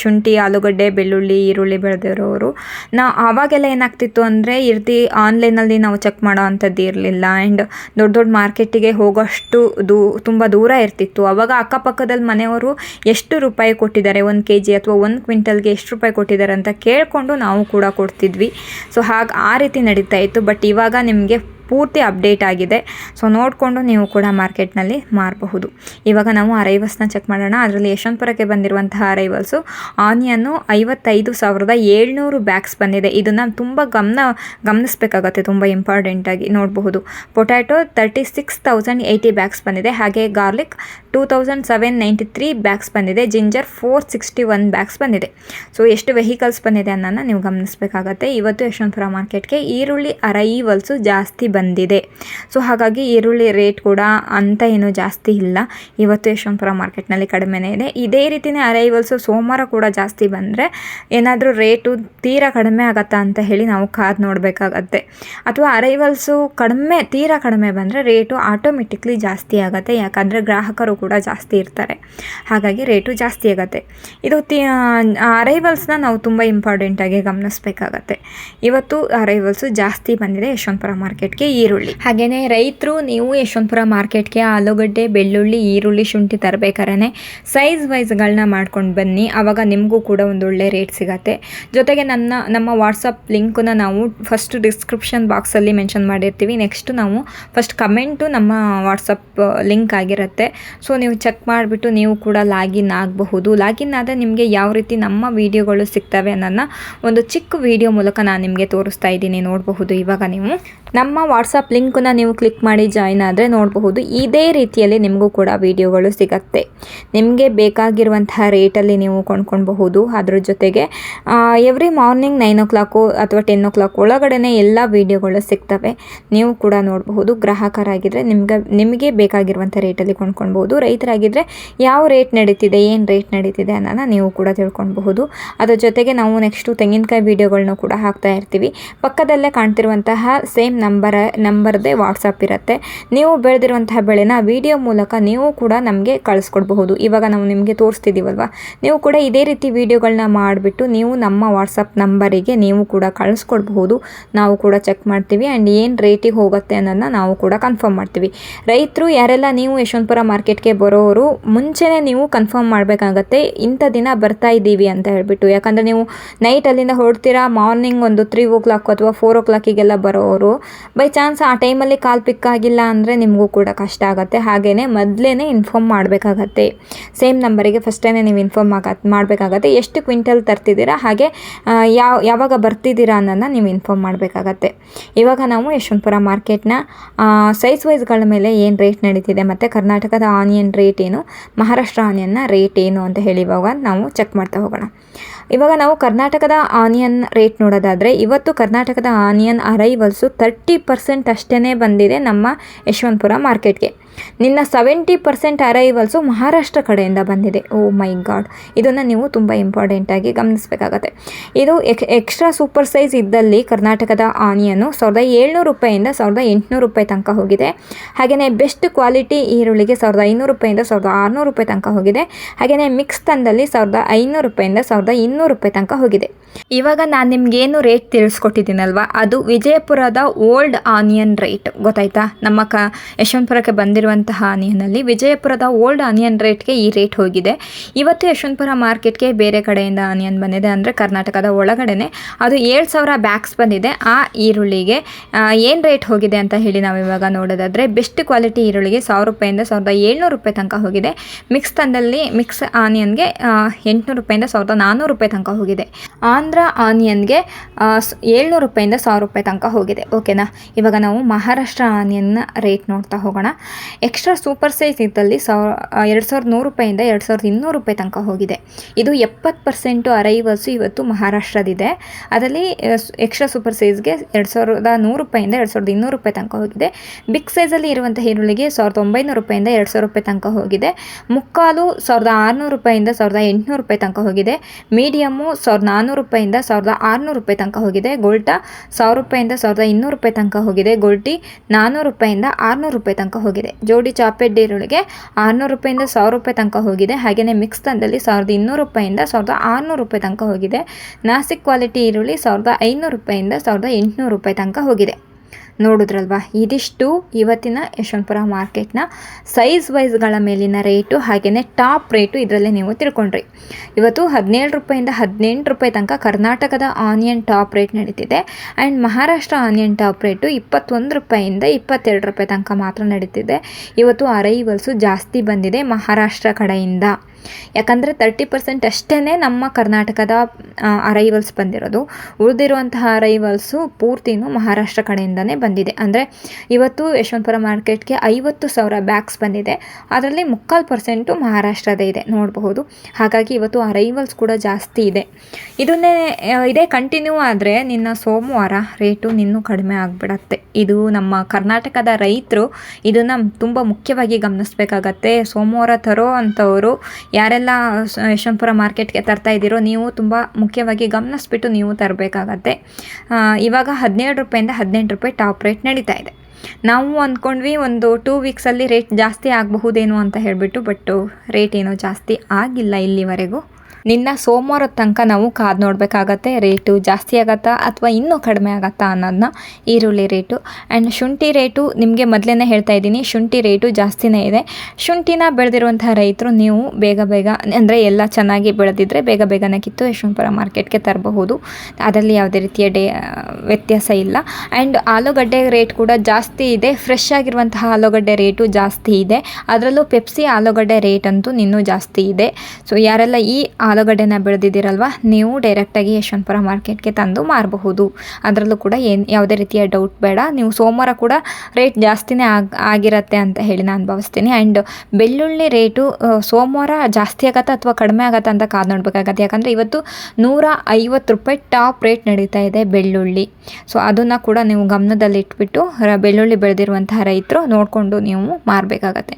ಶುಂಠಿ, ಆಲೂಗಡ್ಡೆ, ಬೆಳ್ಳುಳ್ಳಿ, ಈರುಳ್ಳಿ ಬೆಳೆದಿರೋರು ನಾ ಆವಾಗೆಲ್ಲ ಏನಾಗ್ತಿತ್ತು ಅಂದರೆ, ಇರ್ತಿ ಆನ್ಲೈನಲ್ಲಿ ನಾವು ಚೆಕ್ ಮಾಡೋ ಅಂಥದ್ದು ಇರಲಿಲ್ಲ. ಆ್ಯಂಡ್ ದೊಡ್ಡ ದೊಡ್ಡ ಮಾರ್ಕೆಟಿಗೆ ಹೋಗೋಷ್ಟು ದೂ, ತುಂಬ ದೂರ ಇರ್ತಿತ್ತು. ಅವಾಗ ಅಕ್ಕಪಕ್ಕದಲ್ಲಿ ಮನೆಯವರು ಎಷ್ಟು ರೂಪಾಯಿ ಕೊಟ್ಟಿದ್ದಾರೆ? ಒಂದು ಕೆ ಜಿ ಅಥವಾ ಒಂದು ಕ್ವಿಂಟಲ್ಗೆ ಎಷ್ಟು ರೂಪಾಯಿ ಕೊಟ್ಟಿದ್ದಾರೆ ಅಂತ ಕೇಳಿಕೊಂಡು ನಾವು ಕೂಡ ಕೊಡ್ತಿದ್ವಿ. ಸೊ ಹಾಗೆ ಆ ರೀತಿ ನಡೀತಾ ಇತ್ತು. ಬಟ್ ಇವಾಗ ನಿಮಗೆ ಪೂರ್ತಿ ಅಪ್ಡೇಟ್ ಆಗಿದೆ. ಸೊ ನೋಡಿಕೊಂಡು ನೀವು ಕೂಡ ಮಾರ್ಕೆಟ್ನಲ್ಲಿ ಮಾರಬಹುದು. ಇವಾಗ ನಾವು ಅರೈವಲ್ಸ್ನ ಚೆಕ್ ಮಾಡೋಣ. ಅದರಲ್ಲಿ ಯಶವಂತಪುರಕ್ಕೆ ಬಂದಿರುವಂತಹ ಅರೈವಲ್ಸು ಆನಿಯನ್ನು ಐವತ್ತೈದು ಸಾವಿರದ ಏಳ್ನೂರು ಬ್ಯಾಗ್ಸ್ ಬಂದಿದೆ. ಇದನ್ನು ತುಂಬ ಗಮನ, ಗಮನಿಸಬೇಕಾಗತ್ತೆ. ತುಂಬ ಇಂಪಾರ್ಟೆಂಟಾಗಿ ನೋಡಬಹುದು. Potato thirty six thousand eighty bags ಬಂದಿದೆ. ಹಾಗೆ garlic two thousand seven ninety three bags ಬಂದಿದೆ. Ginger four sixty one bags ಬಂದಿದೆ. ಸೊ ಎಷ್ಟು ವೆಹಿಕಲ್ಸ್ ಬಂದಿದೆ ಅನ್ನೋನ್ನ ನೀವು ಗಮನಿಸಬೇಕಾಗತ್ತೆ. ಇವತ್ತು ಯಶವಂತಪುರ ಮಾರ್ಕೆಟ್ಗೆ ಈರುಳ್ಳಿ ಅರೈವಲ್ಸು ಜಾಸ್ತಿ ಬಂದಿದೆ. ಸೊ ಹಾಗಾಗಿ ಈರುಳ್ಳಿ ರೇಟ್ ಕೂಡ ಅಂತ ಏನು ಜಾಸ್ತಿ ಇಲ್ಲ. ಇವತ್ತು ಯಶವಂತಪುರ ಮಾರ್ಕೆಟ್ನಲ್ಲಿ ಕಡಿಮೆನೇ ಇದೆ. ಇದೇ ರೀತಿಯೇ ಅರೈವಲ್ಸು ಸೋಮವಾರ ಕೂಡ ಜಾಸ್ತಿ ಬಂದರೆ ಏನಾದರೂ ರೇಟು ತೀರಾ ಕಡಿಮೆ ಆಗತ್ತಾ ಅಂತ ಹೇಳಿ ನಾವು ಕಾದು ನೋಡಬೇಕಾಗತ್ತೆ. ಅಥವಾ ಅರೈವಲ್ಸು ಕಡಿಮೆ, ತೀರಾ ಕಡಿಮೆ ಬಂದರೆ ರೇಟು ಆಟೋಮೆಟಿಕ್ಲಿ ಜಾಸ್ತಿ ಆಗುತ್ತೆ. ಯಾಕಂದರೆ ಗ್ರಾಹಕರು ಕೂಡ ಜಾಸ್ತಿ ಇರ್ತಾರೆ. ಹಾಗಾಗಿ ರೇಟು ಜಾಸ್ತಿ ಆಗುತ್ತೆ. ಇದು ತಿ ಅರೈವಲ್ಸ್ನ ನಾವು ತುಂಬ ಇಂಪಾರ್ಟೆಂಟಾಗಿ ಗಮನಿಸಬೇಕಾಗತ್ತೆ. ಇವತ್ತು ಅರೈವಲ್ಸು ಜಾಸ್ತಿ ಬಂದಿದೆ ಯಶವಂತಪುರ ಮಾರ್ಕೆಟ್ಗೆ ಈರುಳ್ಳಿ. ಹಾಗೆಯೇ ರೈತರು, ನೀವು ಯಶವಂತಪುರ ಮಾರ್ಕೆಟ್ಗೆ ಆಲೂಗಡ್ಡೆ, ಬೆಳ್ಳುಳ್ಳಿ, ಈರುಳ್ಳಿ ಶುಂಠಿ ತರಬೇಕಾದ್ರೆ ಸೈಜ್ ವೈಸ್ಗಳನ್ನ ಮಾಡ್ಕೊಂಡು ಬನ್ನಿ. ಆವಾಗ ನಿಮಗೂ ಕೂಡ ಒಂದು ಒಳ್ಳೆ ರೇಟ್ ಸಿಗತ್ತೆ. ಜೊತೆಗೆ ನನ್ನ, ನಮ್ಮ ವಾಟ್ಸಪ್ ಲಿಂಕನ್ನು ನಾವು ಫಸ್ಟ್ ಡಿಸ್ಕ್ರಿಪ್ಷನ್ ಬಾಕ್ಸಲ್ಲಿ ಮೆನ್ಷನ್ ಮಾಡಿರ್ತೀವಿ. ನೆಕ್ಸ್ಟ್ ನಾವು ಫಸ್ಟ್ ಕಮೆಂಟು ನಮ್ಮ ವಾಟ್ಸಪ್ ಲಿಂಕ್ ಆಗಿರುತ್ತೆ. ಸೊ ನೀವು ಚೆಕ್ ಮಾಡಿಬಿಟ್ಟು ನೀವು ಕೂಡ ಲಾಗಿನ್ ಆಗಬಹುದು. ಲಾಗಿನ್ ಆದರೆ ನಿಮಗೆ ಯಾವ ರೀತಿ ನಮ್ಮ ವಿಡಿಯೋಗಳು ಸಿಗ್ತವೆ ಅನ್ನೋದನ್ನ ಒಂದು ಚಿಕ್ಕ ವಿಡಿಯೋ ಮೂಲಕ ನಾನು ನಿಮಗೆ ತೋರಿಸ್ತಾ ಇದ್ದೀನಿ. ನೋಡಬಹುದು ಇವಾಗ ನೀವು. ನಮ್ಮ ವಾಟ್ಸಪ್ ಲಿಂಕನ್ನ ನೀವು ಕ್ಲಿಕ್ ಮಾಡಿ ಜಾಯಿನ್ ಆದರೆ ನೋಡಬಹುದು. ಇದೇ ರೀತಿಯಲ್ಲಿ ನಿಮಗೂ ಕೂಡ ವಿಡಿಯೋಗಳು ಸಿಗತ್ತೆ. ನಿಮಗೆ ಬೇಕಾಗಿರುವಂತಹ ರೇಟಲ್ಲಿ ನೀವು ಕೊಂಡ್ಕೊಳ್ಬಹುದು. ಅದ್ರ ಜೊತೆಗೆ every morning nine o'clock ಅಥವಾ ಟೆನ್ ಓ ಕ್ಲಾಕ್ ಒಳಗಡೆ ಎಲ್ಲ ವಿಡಿಯೋಗಳು ಸಿಗ್ತವೆ. ನೀವು ಕೂಡ ನೋಡಬಹುದು. ಗ್ರಾಹಕರಾಗಿದ್ದರೆ ನಿಮ್ಗೆ, ನಿಮಗೆ ಬೇಕಾಗಿರುವಂಥ ರೇಟಲ್ಲಿ ಕೊಂಡ್ಕೊಳ್ಬಹುದು. ರೈತರಾಗಿದ್ದರೆ ಯಾವ ರೇಟ್ ನಡೀತಿದೆ, ಏನು ರೇಟ್ ನಡೀತಿದೆ ಅನ್ನೋದನ್ನ ನೀವು ಕೂಡ ತಿಳ್ಕೊಳ್ಬಹುದು. ಅದರ ಜೊತೆಗೆ ನಾವು ನೆಕ್ಸ್ಟು ತೆಂಗಿನಕಾಯಿ ವೀಡಿಯೋಗಳನ್ನೂ ಕೂಡ ಹಾಕ್ತಾ ಇರ್ತೀವಿ. ಪಕ್ಕದಲ್ಲೇ ಕಾಣ್ತಿರುವಂತಹ ಸೇಮ್ ನಂಬರ ನಂಬರ್ದೇ ವಾಟ್ಸಪ್ ಇರುತ್ತೆ. ನೀವು ಬೆಳೆದಿರುವಂತಹ ಬೆಳೆನ ವಿಡಿಯೋ ಮೂಲಕ ನೀವು ಕೂಡ ನಮಗೆ ಕಳಿಸ್ಕೊಡ್ಬಹುದು. ಇವಾಗ ನಾವು ನಿಮಗೆ ತೋರಿಸ್ತಿದ್ದೀವಲ್ವ ನೀವು ಕೂಡ ಇದೇ ರೀತಿ ವಿಡಿಯೋಗಳನ್ನ ಮಾಡಿಬಿಟ್ಟು ನೀವು ನಮ್ಮ ವಾಟ್ಸಪ್ ನಂಬರಿಗೆ ನೀವು ಕೂಡ ಕಳಿಸ್ಕೊಡ್ಬಹುದು. ನಾವು ಕೂಡ ಚೆಕ್ ಮಾಡ್ತೀವಿ ಆ್ಯಂಡ್ ಏನು ರೇಟಿಗೆ ಹೋಗುತ್ತೆ ಅನ್ನೋದನ್ನ ನಾವು ಕೂಡ ಕನ್ಫರ್ಮ್ ಮಾಡ್ತೀವಿ. ರೈತರು ಯಾರೆಲ್ಲ ನೀವು ಯಶವಂತಪುರ ಮಾರ್ಕೆಟ್ಗೆ ಬರೋರು ಮುಂಚೆನೇ ನೀವು ಕನ್ಫರ್ಮ್ ಮಾಡಬೇಕಾಗತ್ತೆ, ಇಂಥ ದಿನ ಬರ್ತಾ ಇದ್ದೀವಿ ಅಂತ ಹೇಳಿಬಿಟ್ಟು. ಯಾಕಂದರೆ ನೀವು ನೈಟ್ ಅಲ್ಲಿಂದ ಹೊರಡ್ತೀರಾ ಮಾರ್ನಿಂಗ್ ಒಂದು ತ್ರೀ ಓ ಕ್ಲಾಕ್ ಅಥವಾ ಫೋರ್ ಓ ಕ್ಲಾಕಿಗೆಲ್ಲ ಬರೋರು. ಬೈ ಚಾನ್ಸ್ ಆ ಟೈಮಲ್ಲಿ ಕಾಲ್ ಪಿಕ್ ಆಗಿಲ್ಲ ಅಂದರೆ ನಿಮಗೂ ಕೂಡ ಕಷ್ಟ ಆಗುತ್ತೆ. ಹಾಗೆಯೇ ಮೊದಲೇ ಇನ್ಫಾರ್ಮ್ ಮಾಡಬೇಕಾಗತ್ತೆ. ಸೇಮ್ ನಂಬರಿಗೆ ಫಸ್ಟೇ ನೀವು ಇನ್ಫಾರ್ಮ್ ಆಗ, ಮಾಡಬೇಕಾಗತ್ತೆ. ಎಷ್ಟು ಕ್ವಿಂಟಲ್ ತರ್ತಿದ್ದೀರಾ, ಹಾಗೆ ಯಾವ, ಯಾವಾಗ ಬರ್ತಿದ್ದೀರಾ ಅನ್ನೋದನ್ನ ನೀವು ಇನ್ಫಾರ್ಮ್ ಮಾಡಬೇಕಾಗತ್ತೆ. ಇವಾಗ ನಾವು ಯಶವಂತಪುರ ಮಾರ್ಕೆಟ್ನ ಸೈಜ್ ವೈಸ್ಗಳ ಮೇಲೆ ಏನು ರೇಟ್ ನಡೀತಿದೆ, ಮತ್ತು ಕರ್ನಾಟಕದ ಆನಿಯನ್ ರೇಟ್ ಏನು? ಮಹಾರಾಷ್ಟ್ರ ಆನಿಯನ್ನ ರೇಟ್ ಏನು ಅಂತ ಹೇಳಿ ಇವಾಗ ನಾವು ಚೆಕ್ ಮಾಡ್ತಾ ಹೋಗೋಣ. ಇವಾಗ ನಾವು ಕರ್ನಾಟಕದ ಆನಿಯನ್ ರೇಟ್ ನೋಡೋದಾದರೆ ಇವತ್ತು ಕರ್ನಾಟಕದ ಆನಿಯನ್ ಅರೈವಲ್ಸು ತರ್ಟಿ ಪರ್ಸೆಂಟ್ ಅಷ್ಟೇ ಬಂದಿದೆ ನಮ್ಮ ಯಶವಂತಪುರ ಮಾರ್ಕೆಟ್ಗೆ ನಿನ್ನ ಸೆವೆಂಟಿ ಪರ್ಸೆಂಟ್ ಅರೈವಲ್ಸು ಮಹಾರಾಷ್ಟ್ರ ಕಡೆಯಿಂದ ಬಂದಿದೆ. ಓ ಮೈ ಗಾಡ್ ಇದನ್ನು ನೀವು ತುಂಬ ಇಂಪಾರ್ಟೆಂಟಾಗಿ ಗಮನಿಸಬೇಕಾಗತ್ತೆ. ಇದು ಎಕ್ ಎಕ್ಸ್ಟ್ರಾ ಸೂಪರ್ ಸೈಜ್ ಇದ್ದಲ್ಲಿ ಕರ್ನಾಟಕದ ಆನಿಯನ್ನು ಸಾವಿರದ ಏಳ್ನೂರು ರೂಪಾಯಿಂದ ಸಾವಿರದ ಎಂಟುನೂರು ರೂಪಾಯಿ ತನಕ ಹೋಗಿದೆ. ಹಾಗೆಯೇ ಬೆಸ್ಟ್ ಕ್ವಾಲಿಟಿ ಈರುಳ್ಳಿಗೆ ಸಾವಿರದ ಐನೂರು ರೂಪಾಯಿಂದ ಸಾವಿರದ ಆರುನೂರು ರೂಪಾಯಿ ತನಕ ಹೋಗಿದೆ. ಹಾಗೆಯೇ ಮಿಕ್ಸ್ ತಂದಲ್ಲಿ ಸಾವಿರದ ಐನೂರು ರೂಪಾಯಿಂದ ಸಾವಿರದ ಇನ್ನೂರು ರೂಪಾಯಿ ತನಕ ಹೋಗಿದೆ. ಇವಾಗ ನಾನು ನಿಮಗೇನು ರೇಟ್ ತಿಳಿಸ್ಕೊಟ್ಟಿದ್ದೀನಲ್ವ? ಅದು ವಿಜಯಪುರದ ಓಲ್ಡ್ ಆನಿಯನ್ ರೇಟ್ ಗೊತ್ತಾಯ್ತಾ? ನಮ್ಮ ಕ, ಯಶವಂತಪುರಕ್ಕೆ ಬಂದಿರುವಂತಹ ಆನಿಯನಲ್ಲಿ ವಿಜಯಪುರದ ಓಲ್ಡ್ ಆನಿಯನ್ ರೇಟ್ಗೆ ಈ ರೇಟ್ ಹೋಗಿದೆ. ಇವತ್ತು ಯಶವಂತಪುರ ಮಾರ್ಕೆಟ್ಗೆ ಬೇರೆ ಕಡೆಯಿಂದ ಆನಿಯನ್ ಬಂದಿದೆ ಅಂದರೆ ಕರ್ನಾಟಕದ ಒಳಗಡೆನೆ. ಅದು ಏಳು ಸಾವಿರ ಬ್ಯಾಗ್ಸ್ ಬಂದಿದೆ. ಆ ಈರುಳ್ಳಿಗೆ ಏನು ರೇಟ್ ಹೋಗಿದೆ ಅಂತ ಹೇಳಿ ನಾವು ಇವಾಗ ನೋಡೋದಾದರೆ ಬೆಸ್ಟ್ ಕ್ವಾಲಿಟಿ ಈರುಳ್ಳಿಗೆ ಸಾವಿರ ರೂಪಾಯಿಂದ ಸಾವಿರದ ಏಳ್ನೂರು ರೂಪಾಯಿ ತನಕ ಹೋಗಿದೆ. ಮಿಕ್ಸ್ ತಂದಲ್ಲಿ ಮಿಕ್ಸ್ ಆನಿಯನ್ಗೆ ಎಂಟುನೂರು ರೂಪಾಯಿಂದ ಸಾವಿರದ ನಾನ್ನೂರು ರೂಪಾಯಿ ತನಕ ಹೋಗಿದೆ. ಆಂಧ್ರ ಆನಿಯನ್ಗೆ ಏಳ್ನೂರು ರೂಪಾಯಿಂದ ಸಾವಿರ ರೂಪಾಯಿ ತನಕ ಹೋಗಿದೆ. ಓಕೆನಾ? ಇವಾಗ ನಾವು ಮಹಾರಾಷ್ಟ್ರ ಆನಿಯನ್ನ ರೇಟ್ ನೋಡ್ತಾ ಹೋಗೋಣ. ಎಕ್ಸ್ಟ್ರಾ ಸೂಪರ್ ಸೈಜ್ ಇದ್ದಲ್ಲಿ ಸಾವಿರ ಎರಡು ಸಾವಿರದ ನೂರು ರೂಪಾಯಿಂದ ಎರಡು ಸಾವಿರದ ಇನ್ನೂರು ರೂಪಾಯಿ ತನಕ ಹೋಗಿದೆ. ಇದು ಎಪ್ಪತ್ತು ಪರ್ಸೆಂಟು ಅರೈವಲ್ಸು ಇವತ್ತು ಮಹಾರಾಷ್ಟ್ರದಿದೆ ಅದರಲ್ಲಿ ಎಕ್ಸ್ಟ್ರಾ ಸೂಪರ್ ಸೈಜ್ಗೆ ಎರಡು ಸಾವಿರದ ನೂರು ರೂಪಾಯಿಂದ ಎರಡು ಸಾವಿರದ ಇನ್ನೂರು ರೂಪಾಯಿ ತನಕ ಹೋಗಿದೆ. ಬಿಗ್ ಸೈಜಲ್ಲಿ ಇರುವಂಥ ಈರುಳ್ಳಿಗೆ ಸಾವಿರದ ಒಂಬೈನೂರು ರೂಪಾಯಿಂದ ಎರಡು ಸಾವಿರ ರೂಪಾಯಿ ತನಕ ಹೋಗಿದೆ. ಮುಕ್ಕಾಲು ಸಾವಿರದ ಆರುನೂರು ರೂಪಾಯಿಂದ ಸಾವಿರದ ಎಂಟುನೂರು ರೂಪಾಯಿ ತನಕ ಹೋಗಿದೆ. ಮೀಡಿಯಮ್ಮು ಸಾವಿರದ ನಾನ್ನೂರು ರೂಪಾಯಿಂದ ಸಾವಿರದ ಆರುನೂರು ರೂಪಾಯಿ ತನಕ ಹೋಗಿದೆ. ಗೋಲ್ಟಾ ಸಾವಿರ ರೂಪಾಯಿಂದ ಸಾವಿರದ ಇನ್ನೂರು ರೂಪಾಯಿ ತನಕ ಹೋಗಿದೆ. ಗೋಲ್ಟಿ ನಾನ್ನೂರು ರೂಪಾಯಿಂದ ಆರುನೂರು ರೂಪಾಯಿ ತನಕ ಹೋಗಿದೆ. ಜೋಡಿ ಚಾಪೆಡ್ ಈರುಳ್ಳಿಗೆ ಆರುನೂರು ರೂಪಾಯಿಂದ ಸಾವಿರ ರೂಪಾಯಿ ತನಕ ಹೋಗಿದೆ. ಹಾಗೆಯೇ ಮಿಕ್ಸ್ ತಂದಲ್ಲಿ ಸಾವಿರದ ಇನ್ನೂರು ರೂಪಾಯಿಂದ ಸಾವಿರದ ಆರುನೂರು ರೂಪಾಯಿ ತನಕ ಹೋಗಿದೆ. ನಾಸಿಕ್ ಕ್ವಾಲಿಟಿ ಈರುಳ್ಳಿ ಸಾವಿರದ ಐನೂರು ರೂಪಾಯಿಂದ ಸಾವಿರದ ಎಂಟುನೂರು ರೂಪಾಯಿ ತನಕ ಹೋಗಿದೆ. ನೋಡಿದ್ರಲ್ವಾ? ಇದಿಷ್ಟು ಇವತ್ತಿನ ಯಶವಂತಪುರ ಮಾರ್ಕೆಟ್ನ ಸೈಜ್ ವೈಸ್ಗಳ ಮೇಲಿನ ರೇಟು ಹಾಗೆಯೇ ಟಾಪ್ ರೇಟು ಇದರಲ್ಲೇ ನೀವು ತಿಳ್ಕೊಂಡ್ರಿ. ಇವತ್ತು ಹದಿನೇಳು ರೂಪಾಯಿಂದ ಹದಿನೆಂಟು ರೂಪಾಯಿ ತನಕ ಕರ್ನಾಟಕದ ಆನಿಯನ್ ಟಾಪ್ ರೇಟ್ ನಡೀತಿದೆ and Maharashtra onion top rate ಇಪ್ಪತ್ತೊಂದು ರೂಪಾಯಿಂದ ಇಪ್ಪತ್ತೆರಡು ರೂಪಾಯಿ ತನಕ ಮಾತ್ರ ನಡೀತಿದೆ. ಇವತ್ತು ಅರೈವಲ್ಸು ಜಾಸ್ತಿ ಬಂದಿದೆ ಮಹಾರಾಷ್ಟ್ರ ಕಡೆಯಿಂದ. ಯಾಕಂದರೆ ತರ್ಟಿ ಪರ್ಸೆಂಟ್ ಅಷ್ಟೇ ನಮ್ಮ ಕರ್ನಾಟಕದ ಅರೈವಲ್ಸ್ ಬಂದಿರೋದು. ಉಳಿದಿರುವಂತಹ ಅರೈವಲ್ಸು ಪೂರ್ತಿನೂ ಮಹಾರಾಷ್ಟ್ರ ಕಡೆಯಿಂದನೇ ಬಂದಿದೆ. ಅಂದರೆ ಇವತ್ತು ಯಶವಂತಪುರ ಮಾರ್ಕೆಟ್ಗೆ ಐವತ್ತು ಸಾವಿರ ಬ್ಯಾಗ್ಸ್ ಬಂದಿದೆ. ಅದರಲ್ಲಿ ಮುಕ್ಕಾಲು ಪರ್ಸೆಂಟು ಮಹಾರಾಷ್ಟ್ರದೇ ಇದೆ. ನೋಡಬಹುದು. ಹಾಗಾಗಿ ಇವತ್ತು ಅರೈವಲ್ಸ್ ಕೂಡ ಜಾಸ್ತಿ ಇದೆ. ಇದನ್ನೇ ಇದೇ ಕಂಟಿನ್ಯೂ ಆದರೆ ನಿನ್ನ ಸೋಮವಾರ ರೇಟು ನಿನ್ನೂ ಕಡಿಮೆ ಆಗಿಬಿಡತ್ತೆ. ಇದು ನಮ್ಮ ಕರ್ನಾಟಕದ ರೈತರು ಇದನ್ನು ತುಂಬ ಮುಖ್ಯವಾಗಿ ಗಮನಿಸಬೇಕಾಗತ್ತೆ. ಸೋಮವಾರ ತರೋ ಅಂಥವರು ಯಾರೆಲ್ಲ ಯಶವಂತಪುರ ಮಾರ್ಕೆಟ್ಗೆ ತರ್ತಾ ಇದ್ದೀರೋ, ನೀವು ತುಂಬ ಮುಖ್ಯವಾಗಿ ಗಮನಿಸ್ಬಿಟ್ಟು ನೀವು ತರಬೇಕಾಗತ್ತೆ. ಇವಾಗ ಹದಿನೇಳು ರೂಪಾಯಿಂದ ಹದಿನೆಂಟು ರೂಪಾಯಿ ಟಾಪ್ ರೇಟ್ ನಡೀತಾ ಇದೆ. ನಾವು ಅಂದ್ಕೊಂಡ್ವಿ ಒಂದು ಟೂ ವೀಕ್ಸಲ್ಲಿ ರೇಟ್ ಜಾಸ್ತಿ ಆಗಬಹುದೇನೋ ಅಂತ ಹೇಳಿಬಿಟ್ಟು ಬಟ್ಟು ರೇಟ್ ಏನೋ ಜಾಸ್ತಿ ಆಗಿಲ್ಲ ಇಲ್ಲಿವರೆಗೂ. ನಿನ್ನ ಸೋಮವಾರದ ತನಕ ನಾವು ಕಾದು ನೋಡಬೇಕಾಗತ್ತೆ. ರೇಟು ಜಾಸ್ತಿ ಆಗತ್ತಾ ಅಥವಾ ಇನ್ನೂ ಕಡಿಮೆ ಆಗತ್ತಾ ಅನ್ನೋದನ್ನ ಈರುಳ್ಳಿ ರೇಟು. ಆ್ಯಂಡ್ ಶುಂಠಿ ರೇಟು ನಿಮಗೆ ಮೊದಲೇ ಹೇಳ್ತಾ ಇದ್ದೀನಿ. ಶುಂಠಿ ರೇಟು ಜಾಸ್ತಿನೇ ಇದೆ. ಶುಂಠಿನ ಬೆಳೆದಿರುವಂಥ ರೈತರು ನೀವು ಬೇಗ ಬೇಗ, ಅಂದರೆ ಎಲ್ಲ ಚೆನ್ನಾಗಿ ಬೆಳೆದಿದ್ದರೆ ಬೇಗ ಬೇಗನೆ ಕಿತ್ತು ಯಶವಂತಪುರ ಮಾರ್ಕೆಟ್ಗೆ ತರಬಹುದು. ಅದರಲ್ಲಿ ಯಾವುದೇ ರೀತಿಯ ಡೇ ವ್ಯತ್ಯಾಸ ಇಲ್ಲ. ಆ್ಯಂಡ್ ಆಲೂಗಡ್ಡೆ ರೇಟ್ ಕೂಡ ಜಾಸ್ತಿ ಇದೆ. ಫ್ರೆಶ್ ಆಗಿರುವಂತಹ ಆಲೂಗಡ್ಡೆ ರೇಟು ಜಾಸ್ತಿ ಇದೆ. ಅದರಲ್ಲೂ ಪೆಪ್ಸಿ ಆಲೂಗಡ್ಡೆ ರೇಟ್ ಅಂತೂ ಇನ್ನೂ ಜಾಸ್ತಿ ಇದೆ. ಸೊ ಯಾರೆಲ್ಲ ಈ ಆಲೂಗಡ್ಡೆನ ಬೆಳೆದಿದ್ದೀರಲ್ವ? ನೀವು ಡೈರೆಕ್ಟಾಗಿ ಯಶವಂತಪುರ ಮಾರ್ಕೆಟ್ಗೆ ತಂದು ಮಾರಬಹುದು. ಅದರಲ್ಲೂ ಕೂಡ ಏನು ಯಾವುದೇ ರೀತಿಯ ಡೌಟ್ ಬೇಡ. ನೀವು ಸೋಮವಾರ ಕೂಡ ರೇಟ್ ಜಾಸ್ತಿನೇ ಆಗಿ, ಆಗಿರತ್ತೆ ಅಂತ ಹೇಳಿ ನಾನು ಭಾವಿಸ್ತೀನಿ. ಆ್ಯಂಡ್ ಬೆಳ್ಳುಳ್ಳಿ ರೇಟು ಸೋಮವಾರ ಜಾಸ್ತಿ ಆಗತ್ತಾ ಅಥವಾ ಕಡಿಮೆ ಆಗತ್ತಾ ಅಂತ ಕಾದು ನೋಡಬೇಕಾಗತ್ತೆ. ಯಾಕಂದರೆ ಇವತ್ತು ನೂರ ಐವತ್ತು ರೂಪಾಯಿ ಟಾಪ್ ರೇಟ್ ನಡೀತಾ ಇದೆ ಬೆಳ್ಳುಳ್ಳಿ. ಸೊ ಅದನ್ನು ಕೂಡ ನೀವು ಗಮನದಲ್ಲಿ ಇಟ್ಬಿಟ್ಟು ಬೆಳ್ಳುಳ್ಳಿ ಬೆಳೆದಿರುವಂತಹ ರೈತರು ನೋಡಿಕೊಂಡು ನೀವು ಮಾರಬೇಕಾಗತ್ತೆ.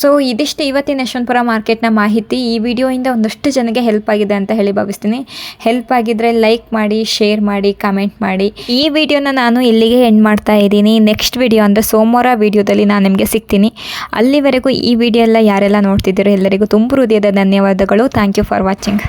ಸೊ ಇದಿಷ್ಟು ಇವತ್ತಿನ ಯಶವಂತಪುರ ಮಾರ್ಕೆಟ್ನ ಮಾಹಿತಿ. ಈ ವಿಡಿಯೋಯಿಂದ ಒಂದಷ್ಟು ಜನಕ್ಕೆ ಹೆಲ್ಪ್ ಆಗಿದೆ ಅಂತ ಹೇಳಿ ಭಾವಿಸ್ತೀನಿ. ಹೆಲ್ಪ್ ಆಗಿದ್ರೆ ಲೈಕ್ ಮಾಡಿ ಶೇರ್ ಮಾಡಿ ಕಮೆಂಟ್ ಮಾಡಿ. ಈ ವಿಡಿಯೋನ ನಾನು ಇಲ್ಲಿಗೆ ಎಂಡ್ ಮಾಡ್ತಾ ಇದ್ದೀನಿ. ನೆಕ್ಸ್ಟ್ ವಿಡಿಯೋ ಅಂದರೆ ಸೋಮವಾರ ವಿಡಿಯೋದಲ್ಲಿ ನಾನು ನಿಮಗೆ ಸಿಗ್ತೀನಿ. ಅಲ್ಲಿವರೆಗೂ ಈ ವಿಡಿಯೋ ಎಲ್ಲ ಯಾರೆಲ್ಲ ನೋಡ್ತಿದ್ದೀರೋ ಎಲ್ಲರಿಗೂ ತುಂಬ ಹೃದಯದ ಧನ್ಯವಾದಗಳು. Thank you for watching